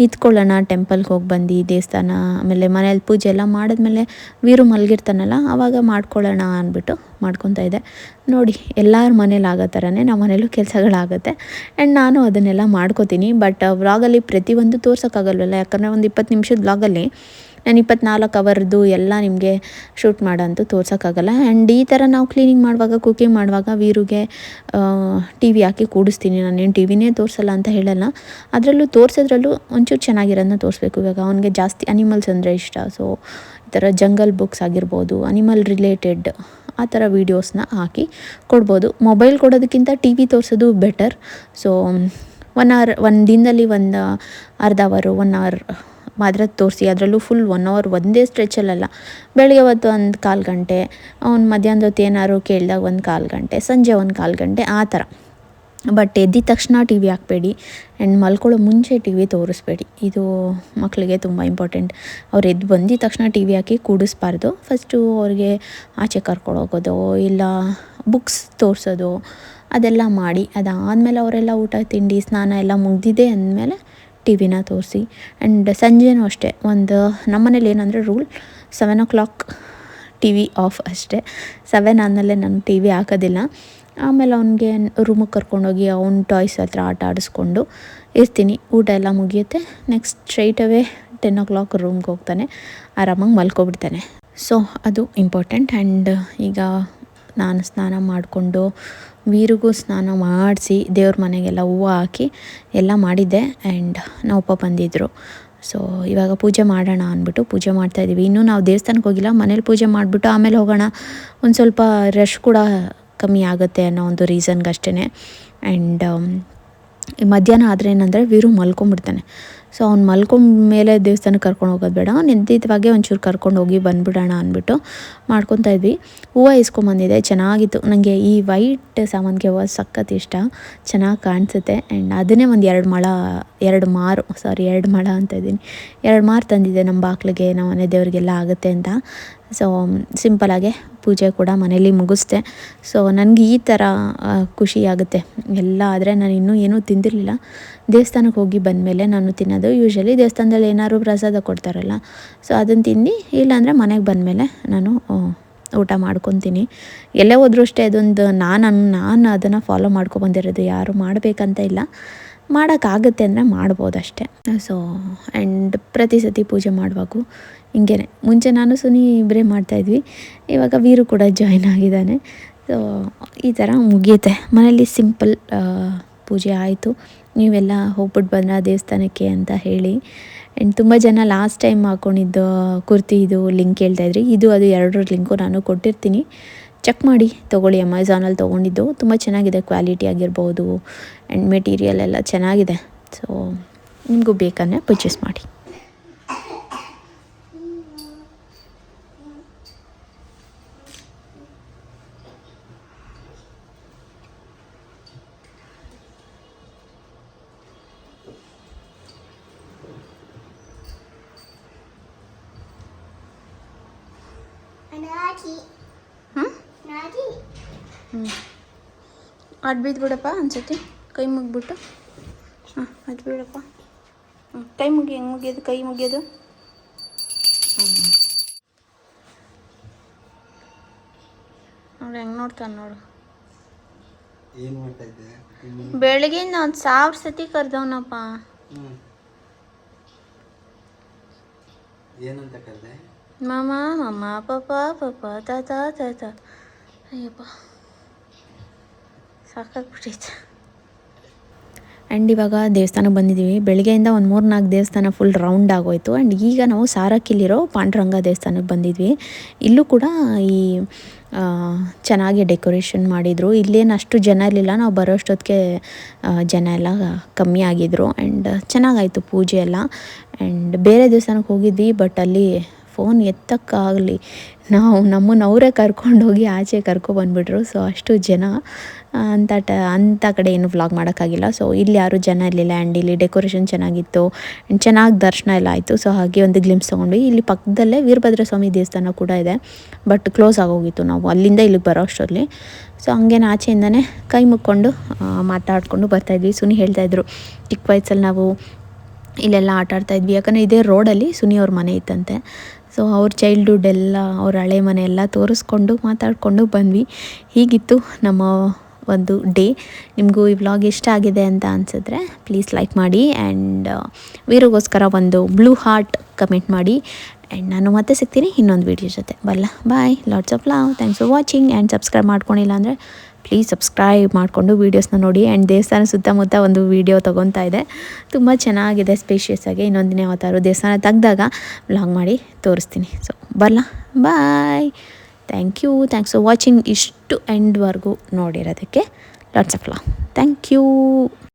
ಇದ್ಕೊಳ್ಳೋಣ ಟೆಂಪಲ್ಗೆ ಹೋಗಿ ಬಂದು ದೇವಸ್ಥಾನ, ಆಮೇಲೆ ಮನೇಲಿ ಪೂಜೆ ಎಲ್ಲ ಮಾಡಿದ್ಮೇಲೆ ವೀರು ಮಲಗಿರ್ತಾನಲ್ಲ ಆವಾಗ ಮಾಡ್ಕೊಳ್ಳೋಣ ಅಂದ್ಬಿಟ್ಟು ಮಾಡ್ಕೊತಾ ಇದ್ದೆ. ನೋಡಿ, ಎಲ್ಲರ ಮನೇಲಿ ಆಗೋ ಥರನೇ ನಮ್ಮ ಮನೇಲೂ ಕೆಲಸಗಳಾಗುತ್ತೆ. ಆ್ಯಂಡ್ ನಾನು ಅದನ್ನೆಲ್ಲ ಮಾಡ್ಕೋತೀನಿ. ಬಟ್ ವ್ಲಾಗಲ್ಲಿ ಪ್ರತಿಯೊಂದು ತೋರ್ಸೋಕ್ಕಾಗಲ್ವಲ್ಲ? ಯಾಕಂದರೆ ಒಂದು ಇಪ್ಪತ್ತು ನಿಮಿಷದ ವ್ಲಾಗಲ್ಲಿ ನಾನು ಇಪ್ಪತ್ನಾಲ್ಕು ಅವರ್ದು ಎಲ್ಲ ನಿಮಗೆ ಶೂಟ್ ಮಾಡೋಂತೂ ತೋರ್ಸೋಕ್ಕಾಗಲ್ಲ. ಆ್ಯಂಡ್ ಈ ಥರ ನಾವು ಕ್ಲೀನಿಂಗ್ ಮಾಡುವಾಗ ಕುಕಿಂಗ್ ಮಾಡುವಾಗ ವೀರುಗೆ ಟಿ ವಿ ಹಾಕಿ ಕೂಡಿಸ್ತೀನಿ. ನಾನೇನು ಟಿ ವಿನೇ ತೋರಿಸಲ್ಲ ಅಂತ ಹೇಳಲ್ಲ. ಅದರಲ್ಲೂ ತೋರಿಸೋದ್ರಲ್ಲೂ ಒಂಚೂರು ಚೆನ್ನಾಗಿರೋದನ್ನ ತೋರಿಸ್ಬೇಕು. ಇವಾಗ ಅವನಿಗೆ ಜಾಸ್ತಿ ಅನಿಮಲ್ಸ್ ಅಂದರೆ ಇಷ್ಟ. ಸೊ ಈ ಥರ ಜಂಗಲ್ ಬುಕ್ಸ್ ಆಗಿರ್ಬೋದು ಅನಿಮಲ್ ರಿಲೇಟೆಡ್ ಆ ಥರ ವೀಡಿಯೋಸ್ನ ಹಾಕಿ ಕೊಡ್ಬೋದು. ಮೊಬೈಲ್ ಕೊಡೋದಕ್ಕಿಂತ ಟಿ ವಿ ತೋರಿಸೋದು ಬೆಟರ್ ಸೊ ಒನ್ ಅವರ್ ಒಂದು ದಿನದಲ್ಲಿ ಒಂದು, ಅರ್ಧ ಅವರು ಒನ್ ಅವರ್ ಮಾತ್ರ ತೋರಿಸಿ, ಅದರಲ್ಲೂ ಫುಲ್ ಒನ್ ಅವರ್ ಒಂದೇ ಸ್ಟ್ರೆಚಲ್ಲಲ್ಲ ಬೆಳಗ್ಗೆ ಹೊತ್ತು ಒಂದು ಕಾಲು ಗಂಟೆ, ಅವ್ನು ಮಧ್ಯಾಹ್ನದ ಹೊತ್ತು ಏನಾದ್ರು ಕೇಳಿದಾಗ ಒಂದು ಕಾಲು ಗಂಟೆ, ಸಂಜೆ ಒಂದು ಕಾಲು ಗಂಟೆ, ಆ ಥರ. ಬಟ್ ಎದ್ದಿದ ತಕ್ಷಣ ಟಿ ವಿ ಹಾಕಬೇಡಿ ಆ್ಯಂಡ್ ಮಲ್ಕೊಳ್ಳೋ ಮುಂಚೆ ಟಿ ವಿ ತೋರಿಸ್ಬೇಡಿ. ಇದು ಮಕ್ಕಳಿಗೆ ತುಂಬ ಇಂಪಾರ್ಟೆಂಟ್ ಅವ್ರು ಎದ್ದು ಬಂದಿದ ತಕ್ಷಣ ಟಿ ವಿ ಹಾಕಿ ಕೂಡಿಸ್ಬಾರ್ದು. ಫಸ್ಟು ಅವ್ರಿಗೆ ಆಚೆ ಕರ್ಕೊಂಡು ಹೋಗೋದು, ಇಲ್ಲ ಬುಕ್ಸ್ ತೋರಿಸೋದು, ಅದೆಲ್ಲ ಮಾಡಿ, ಅದಾದಮೇಲೆ ಅವರೆಲ್ಲ ಊಟ, ತಿಂಡಿ, ಸ್ನಾನ ಎಲ್ಲ ಮುಗ್ದಿದೆ ಅಂದಮೇಲೆ ಟಿ ವಿನ ತೋರಿಸಿ ಆ್ಯಂಡ್ ಸಂಜೆನೂ ಅಷ್ಟೇ. ಒಂದು ನಮ್ಮನೇಲಿ ಏನಂದರೆ rule seven o'clock T V off ಅಷ್ಟೇ. ಸೆವೆನ್ ಆದಮೇಲೆ ನಾನು ಟಿ ವಿ ಹಾಕೋದಿಲ್ಲ. ಆಮೇಲೆ ಅವನಿಗೆ ರೂಮಿಗೆ ಕರ್ಕೊಂಡೋಗಿ ಅವ್ನ ಟಾಯ್ಸ್ ಹತ್ರ ಆಟ ಆಡಿಸ್ಕೊಂಡು ಇರ್ತೀನಿ. ಊಟ ಎಲ್ಲ ಮುಗಿಯುತ್ತೆ. Next straight away ten o'clock ರೂಮ್ಗೆ ಹೋಗ್ತಾನೆ. ಆರಾಮಾಗಿ ಮಲ್ಕೊಬಿಡ್ತಾನೆ. ಸೊ ಅದು ಇಂಪಾರ್ಟೆಂಟ್ ಆ್ಯಂಡ್ ಈಗ ನಾನು ಸ್ನಾನ ಮಾಡಿಕೊಂಡು ವೀರಿಗೂ ಸ್ನಾನ ಮಾಡಿಸಿ ದೇವ್ರ ಮನೆಗೆಲ್ಲ ಹೂವು ಹಾಕಿ ಎಲ್ಲ ಮಾಡಿದ್ದೆ ಆ್ಯಂಡ್ ನಮ್ಮಪ್ಪ ಬಂದಿದ್ದರು ಸೊ ಇವಾಗ ಪೂಜೆ ಮಾಡೋಣ ಅಂದ್ಬಿಟ್ಟು ಪೂಜೆ ಮಾಡ್ತಾಯಿದ್ದೀವಿ ಇನ್ನೂ ನಾವು ದೇವಸ್ಥಾನಕ್ಕೆ ಹೋಗಿಲ್ಲ, ಮನೇಲಿ ಪೂಜೆ ಮಾಡಿಬಿಟ್ಟು ಆಮೇಲೆ ಹೋಗೋಣ. ಒಂದು ಸ್ವಲ್ಪ ರಶ್ ಕೂಡ ಕಮ್ಮಿ ಆಗುತ್ತೆ ಅನ್ನೋ ಒಂದು ರೀಸನ್ಗಷ್ಟೇ ಆ್ಯಂಡ್ ಮಧ್ಯಾಹ್ನ ಆದರೆ ಏನಂದರೆ ವೀರು ಮಲ್ಕೊಂಬಿಡ್ತಾನೆ ಸೊ ಅವ್ನು ಮಲ್ಕೊಂಡ ಮೇಲೆ ದೇವಸ್ಥಾನಕ್ಕೆ ಕರ್ಕೊಂಡು ಹೋಗೋದು ಬೇಡ. ಎದ್ದಿದ್ವಾಗೆ ಒಂಚೂರು ಕರ್ಕೊಂಡು ಹೋಗಿ ಬಂದುಬಿಡೋಣ ಅಂದ್ಬಿಟ್ಟು ಮಾಡ್ಕೊತಾ ಇದ್ವಿ. ಹೂವು ಇಸ್ಕೊಂಬಂದಿದೆ ಚೆನ್ನಾಗಿತ್ತು. ನನಗೆ ಈ ವೈಟ್ ಸಾಮಾನಿಗೆ ಹೂವು ಸಖತ್ ಇಷ್ಟ. ಚೆನ್ನಾಗಿ ಕಾಣಿಸುತ್ತೆ. ಆ್ಯಂಡ್ ಅದನ್ನೇ ಒಂದು ಎರಡು ಮಳ, ಎರಡು ಮಾರು ಸಾರಿ ಎರಡು ಮಳ ಅಂತ ಇದ್ದೀನಿ. ಎರಡು ಮಾರು ತಂದಿದ್ದೆ ನಮ್ಮ ಬಾಗಿಲಿಗೆ ನಮ್ಮ ಮನೆ ದೇವರಿಗೆಲ್ಲ ಆಗುತ್ತೆ ಅಂತ. ಸೊ ಸಿಂಪಲಾಗೆ ಪೂಜೆ ಕೂಡ ಮನೇಲಿ ಮುಗಿಸ್ದೆ. ಸೊ ನನಗೆ ಈ ಥರ ಖುಷಿಯಾಗುತ್ತೆ ಎಲ್ಲ ಆದರೆ ನಾನು ಇನ್ನೂ ಏನೂ ತಿಂದಿರಲಿಲ್ಲ. ದೇವಸ್ಥಾನಕ್ಕೆ ಹೋಗಿ ಬಂದಮೇಲೆ ನಾನು ತಿನ್ನೋದು. ಯೂಶ್ವಲಿ ದೇವಸ್ಥಾನದಲ್ಲಿ ಏನಾದ್ರು ಪ್ರಸಾದ ಕೊಡ್ತಾರಲ್ಲ ಸೊ ಅದನ್ನು ತಿಂದು, ಇಲ್ಲಾಂದರೆ ಮನೆಗೆ ಬಂದಮೇಲೆ ನಾನು ಊಟ ಮಾಡ್ಕೊತೀನಿ. ಎಲ್ಲೇ ಹೋದ್ರೂ ಅಷ್ಟೇ ಅದೊಂದು ನಾನು ನಾನು ಅದನ್ನು ಫಾಲೋ ಮಾಡ್ಕೊಬಂದಿರೋದು ಯಾರು ಮಾಡಬೇಕಂತ ಇಲ್ಲ. ಮಾಡೋಕ್ಕಾಗುತ್ತೆ ಅಂದರೆ ಮಾಡ್ಬೋದು ಅಷ್ಟೇ. ಸೊ ಆ್ಯಂಡ್ ಪ್ರತಿ ಸತಿ ಪೂಜೆ ಮಾಡುವಾಗೂ ಹಿಂಗೇ ಮುಂಚೆ ನಾನು ಸುನಿ ಇಬ್ಬರೇ ಮಾಡ್ತಾಯಿದ್ವಿ ಇವಾಗ ವೀರು ಕೂಡ ಜಾಯ್ನ್ ಆಗಿದ್ದಾನೆ. ಸೊ ಈ ಥರ ಮುಗಿಯುತ್ತೆ. ಮನೇಲಿ ಸಿಂಪಲ್ ಪೂಜೆ ಆಯಿತು. ನೀವೆಲ್ಲ ಹೋಗ್ಬಿಟ್ಟು ಬಂದ್ರ ದೇವಸ್ಥಾನಕ್ಕೆ ಅಂತ ಹೇಳಿ. ಆ್ಯಂಡ್ ತುಂಬ ಜನ ಲಾಸ್ಟ್ ಟೈಮ್ ಹಾಕ್ಕೊಂಡಿದ್ದು ಕುರ್ತಿ ಇದು ಲಿಂಕ್ ಹೇಳ್ತಾಯಿದ್ರಿ ಇದು ಅದು ಎರಡರ ಲಿಂಕು ನಾನು ಕೊಟ್ಟಿರ್ತೀನಿ. ಚೆಕ್ ಮಾಡಿ ತೊಗೊಳ್ಳಿ. ಅಮೆಝಾನಲ್ಲಿ ತೊಗೊಂಡಿದ್ದು. ತುಂಬ ಚೆನ್ನಾಗಿದೆ. ಕ್ವಾಲಿಟಿ ಆಗಿರ್ಬೋದು. ಆ್ಯಂಡ್ ಮೆಟೀರಿಯಲ್ ಎಲ್ಲ ಚೆನ್ನಾಗಿದೆ. ಸೊ ನಿಮಗೂ ಬೇಕಂದರೆ ಪರ್ಚೇಸ್ ಮಾಡಿ. ಹ್ಞೂ ಅದು ಬಿಡಪ್ಪ ಅನ್ಸತಿ ಕೈ ಮುಗ್ಬಿಟ್ಟು. ಹಾಂ ಅದು ಬಿಡಪ್ಪ ಹ್ಞೂ ಕೈ ಮುಗಿ ಹೆಂಗೆ ಮುಗಿಯೋದು ಕೈ ಮುಗಿಯೋದು? ಹ್ಞೂ ನೋಡಿ ಹೆಂಗೆ ನೋಡ್ತಾನೆ ನೋಡು. ಬೆಳಗ್ಗೆಯಿಂದ ಒಂದು ಸಾವಿರ ಸತಿ ಕರೆದವನಪ್ಪ. ಹ್ಞೂ ಏನಂತ ಕರೆದೆ? ಮಾಮ ಮಾಮ ಪಾಪ ಪಾಪ ತಾತ ತಾತ ಅಯ್ಯಪ್ಪ. ಸಾಕಾಗ್ಬಿಟ್ಟೈತೆ. ಆ್ಯಂಡ್ ಇವಾಗ ದೇವಸ್ಥಾನಕ್ಕೆ ಬಂದಿದ್ದೀವಿ ಬೆಳಗ್ಗೆಯಿಂದ ಒಂದು ಮೂರು ನಾಲ್ಕು ದೇವಸ್ಥಾನ ಫುಲ್ ರೌಂಡ್ ಆಗೋಯಿತು. ಆ್ಯಂಡ್ ಈಗ ನಾವು ಸಾರಕ್ಕಿಲ್ಲಿರೋ ಪಾಂಡುರಂಗ ದೇವಸ್ಥಾನಕ್ಕೆ ಬಂದಿದ್ವಿ. ಇಲ್ಲೂ ಕೂಡ ಈ ಚೆನ್ನಾಗಿ ಡೆಕೋರೇಷನ್ ಮಾಡಿದರು. ಇಲ್ಲೇನು ಅಷ್ಟು ಜನ ಇರಲಿಲ್ಲ. ನಾವು ಬರೋಷ್ಟೊತ್ತಿಗೆ ಜನ ಎಲ್ಲ ಕಮ್ಮಿ ಆಗಿದ್ರು. ಆ್ಯಂಡ್ ಚೆನ್ನಾಗಾಯಿತು ಪೂಜೆ ಎಲ್ಲ. ಆ್ಯಂಡ್ ಬೇರೆ ದೇವಸ್ಥಾನಕ್ಕೆ ಹೋಗಿದ್ವಿ, ಬಟ್ ಅಲ್ಲಿ ಫೋನ್ ಎತ್ತಕ್ಕಾಗಲಿ. ನಾವು ನಮ್ಮನ್ನು ಅವರೇ ಕರ್ಕೊಂಡೋಗಿ ಆಚೆ ಕರ್ಕೊಬಂದ್ಬಿಟ್ರು ಸೊ ಅಷ್ಟು ಜನ. ಅಂಥ ಟ ಅಂಥ ಕಡೆ ಏನು ವ್ಲಾಗ್ ಮಾಡೋಕ್ಕಾಗಿಲ್ಲ. ಸೊ ಇಲ್ಲಿ ಯಾರೂ ಜನ ಇರಲಿಲ್ಲ ಆ್ಯಂಡ್ ಇಲ್ಲಿ ಡೆಕೋರೇಷನ್ ಚೆನ್ನಾಗಿತ್ತು ಚೆನ್ನಾಗಿ ದರ್ಶನ ಎಲ್ಲ ಆಯಿತು. ಸೊ ಹಾಗೆ ಒಂದು ಗ್ಲಿಮ್ಸ್ ತೊಗೊಂಡ್ವಿ. ಇಲ್ಲಿ ಪಕ್ಕದಲ್ಲೇ ವೀರಭದ್ರ ಸ್ವಾಮಿ ದೇವಸ್ಥಾನ ಕೂಡ ಇದೆ. ಬಟ್ ಕ್ಲೋಸ್ ಆಗೋಗಿತ್ತು ನಾವು. ಅಲ್ಲಿಂದ ಇಲ್ಲಿಗೆ ಬರೋ ಅಷ್ಟರಲ್ಲಿ. ಸೊ ಹಂಗೇನು ಆಚೆಯಿಂದನೇ ಕೈ ಮುಕ್ಕೊಂಡು ಮಾತಾಡಿಕೊಂಡು ಮಾತಾಡ್ಕೊಂಡು ಬರ್ತಾಯಿದ್ವಿ ಸುನಿ ಹೇಳ್ತಾಯಿದ್ರು ಚಿಕ್ಕ ವಯಸ್ಸಲ್ಲಿ ನಾವು ಇಲ್ಲೆಲ್ಲ ಆಟ ಆಡ್ತಾಯಿದ್ವಿ ಯಾಕಂದರೆ ಇದೇ ರೋಡಲ್ಲಿ ಸುನಿ ಅವ್ರ ಮನೆ ಇತ್ತಂತೆ. ಸೊ ಅವ್ರ ಚೈಲ್ಡ್ಹುಡ್ ಎಲ್ಲ, ಅವ್ರ ಹಳೆ ಮನೆ ಎಲ್ಲ ತೋರಿಸ್ಕೊಂಡು ಮಾತಾಡಿಕೊಂಡು ಬಂದ್ವಿ. ಹೀಗಿತ್ತು ನಮ್ಮ ಒಂದು ಡೇ. ನಿಮಗೂ ಈ ವ್ಲಾಗ್ ಇಷ್ಟ ಆಗಿದೆ ಅಂತ ಅನಿಸಿದ್ರೆ ಪ್ಲೀಸ್ ಲೈಕ್ ಮಾಡಿ ಆ್ಯಂಡ್ ವೀರಿಗೋಸ್ಕರ ಒಂದು ಬ್ಲೂ ಹಾರ್ಟ್ ಕಮೆಂಟ್ ಮಾಡಿ ಆ್ಯಂಡ್ ನಾನು ಮತ್ತೆ ಸಿಗ್ತೀನಿ ಇನ್ನೊಂದು ವೀಡಿಯೋ ಜೊತೆ. ಬಲ್ಲ bye lots of love thanks for watching and subscribe ಮಾಡ್ಕೊಂಡಿಲ್ಲ ಅಂದರೆ ಪ್ಲೀಸ್ ಸಬ್ಸ್ಕ್ರೈಬ್ ಮಾಡಿಕೊಂಡು ವೀಡಿಯೋಸ್ನ ನೋಡಿ ಆ್ಯಂಡ್ ದೇವಸ್ಥಾನ ಸುತ್ತಮುತ್ತ ಒಂದು ವೀಡಿಯೋ ತೊಗೊತಾ ಇದೆ. ತುಂಬ ಚೆನ್ನಾಗಿದೆ ಸ್ಪೇಷಿಯಸ್ ಆಗಿ. ಇನ್ನೊಂದು ದಿನ ಯಾವತ್ತಾರು ದೇವಸ್ಥಾನ ತೆಗ್ದಾಗ ವ್ಲಾಗ್ ಮಾಡಿ ತೋರಿಸ್ತೀನಿ. ಸೊ ಬರಲ್ಲ bye thank you thanks for watching ಇಷ್ಟು ಎಂಡ್ವರೆಗೂ ನೋಡಿರೋದಕ್ಕೆ lots of love thank you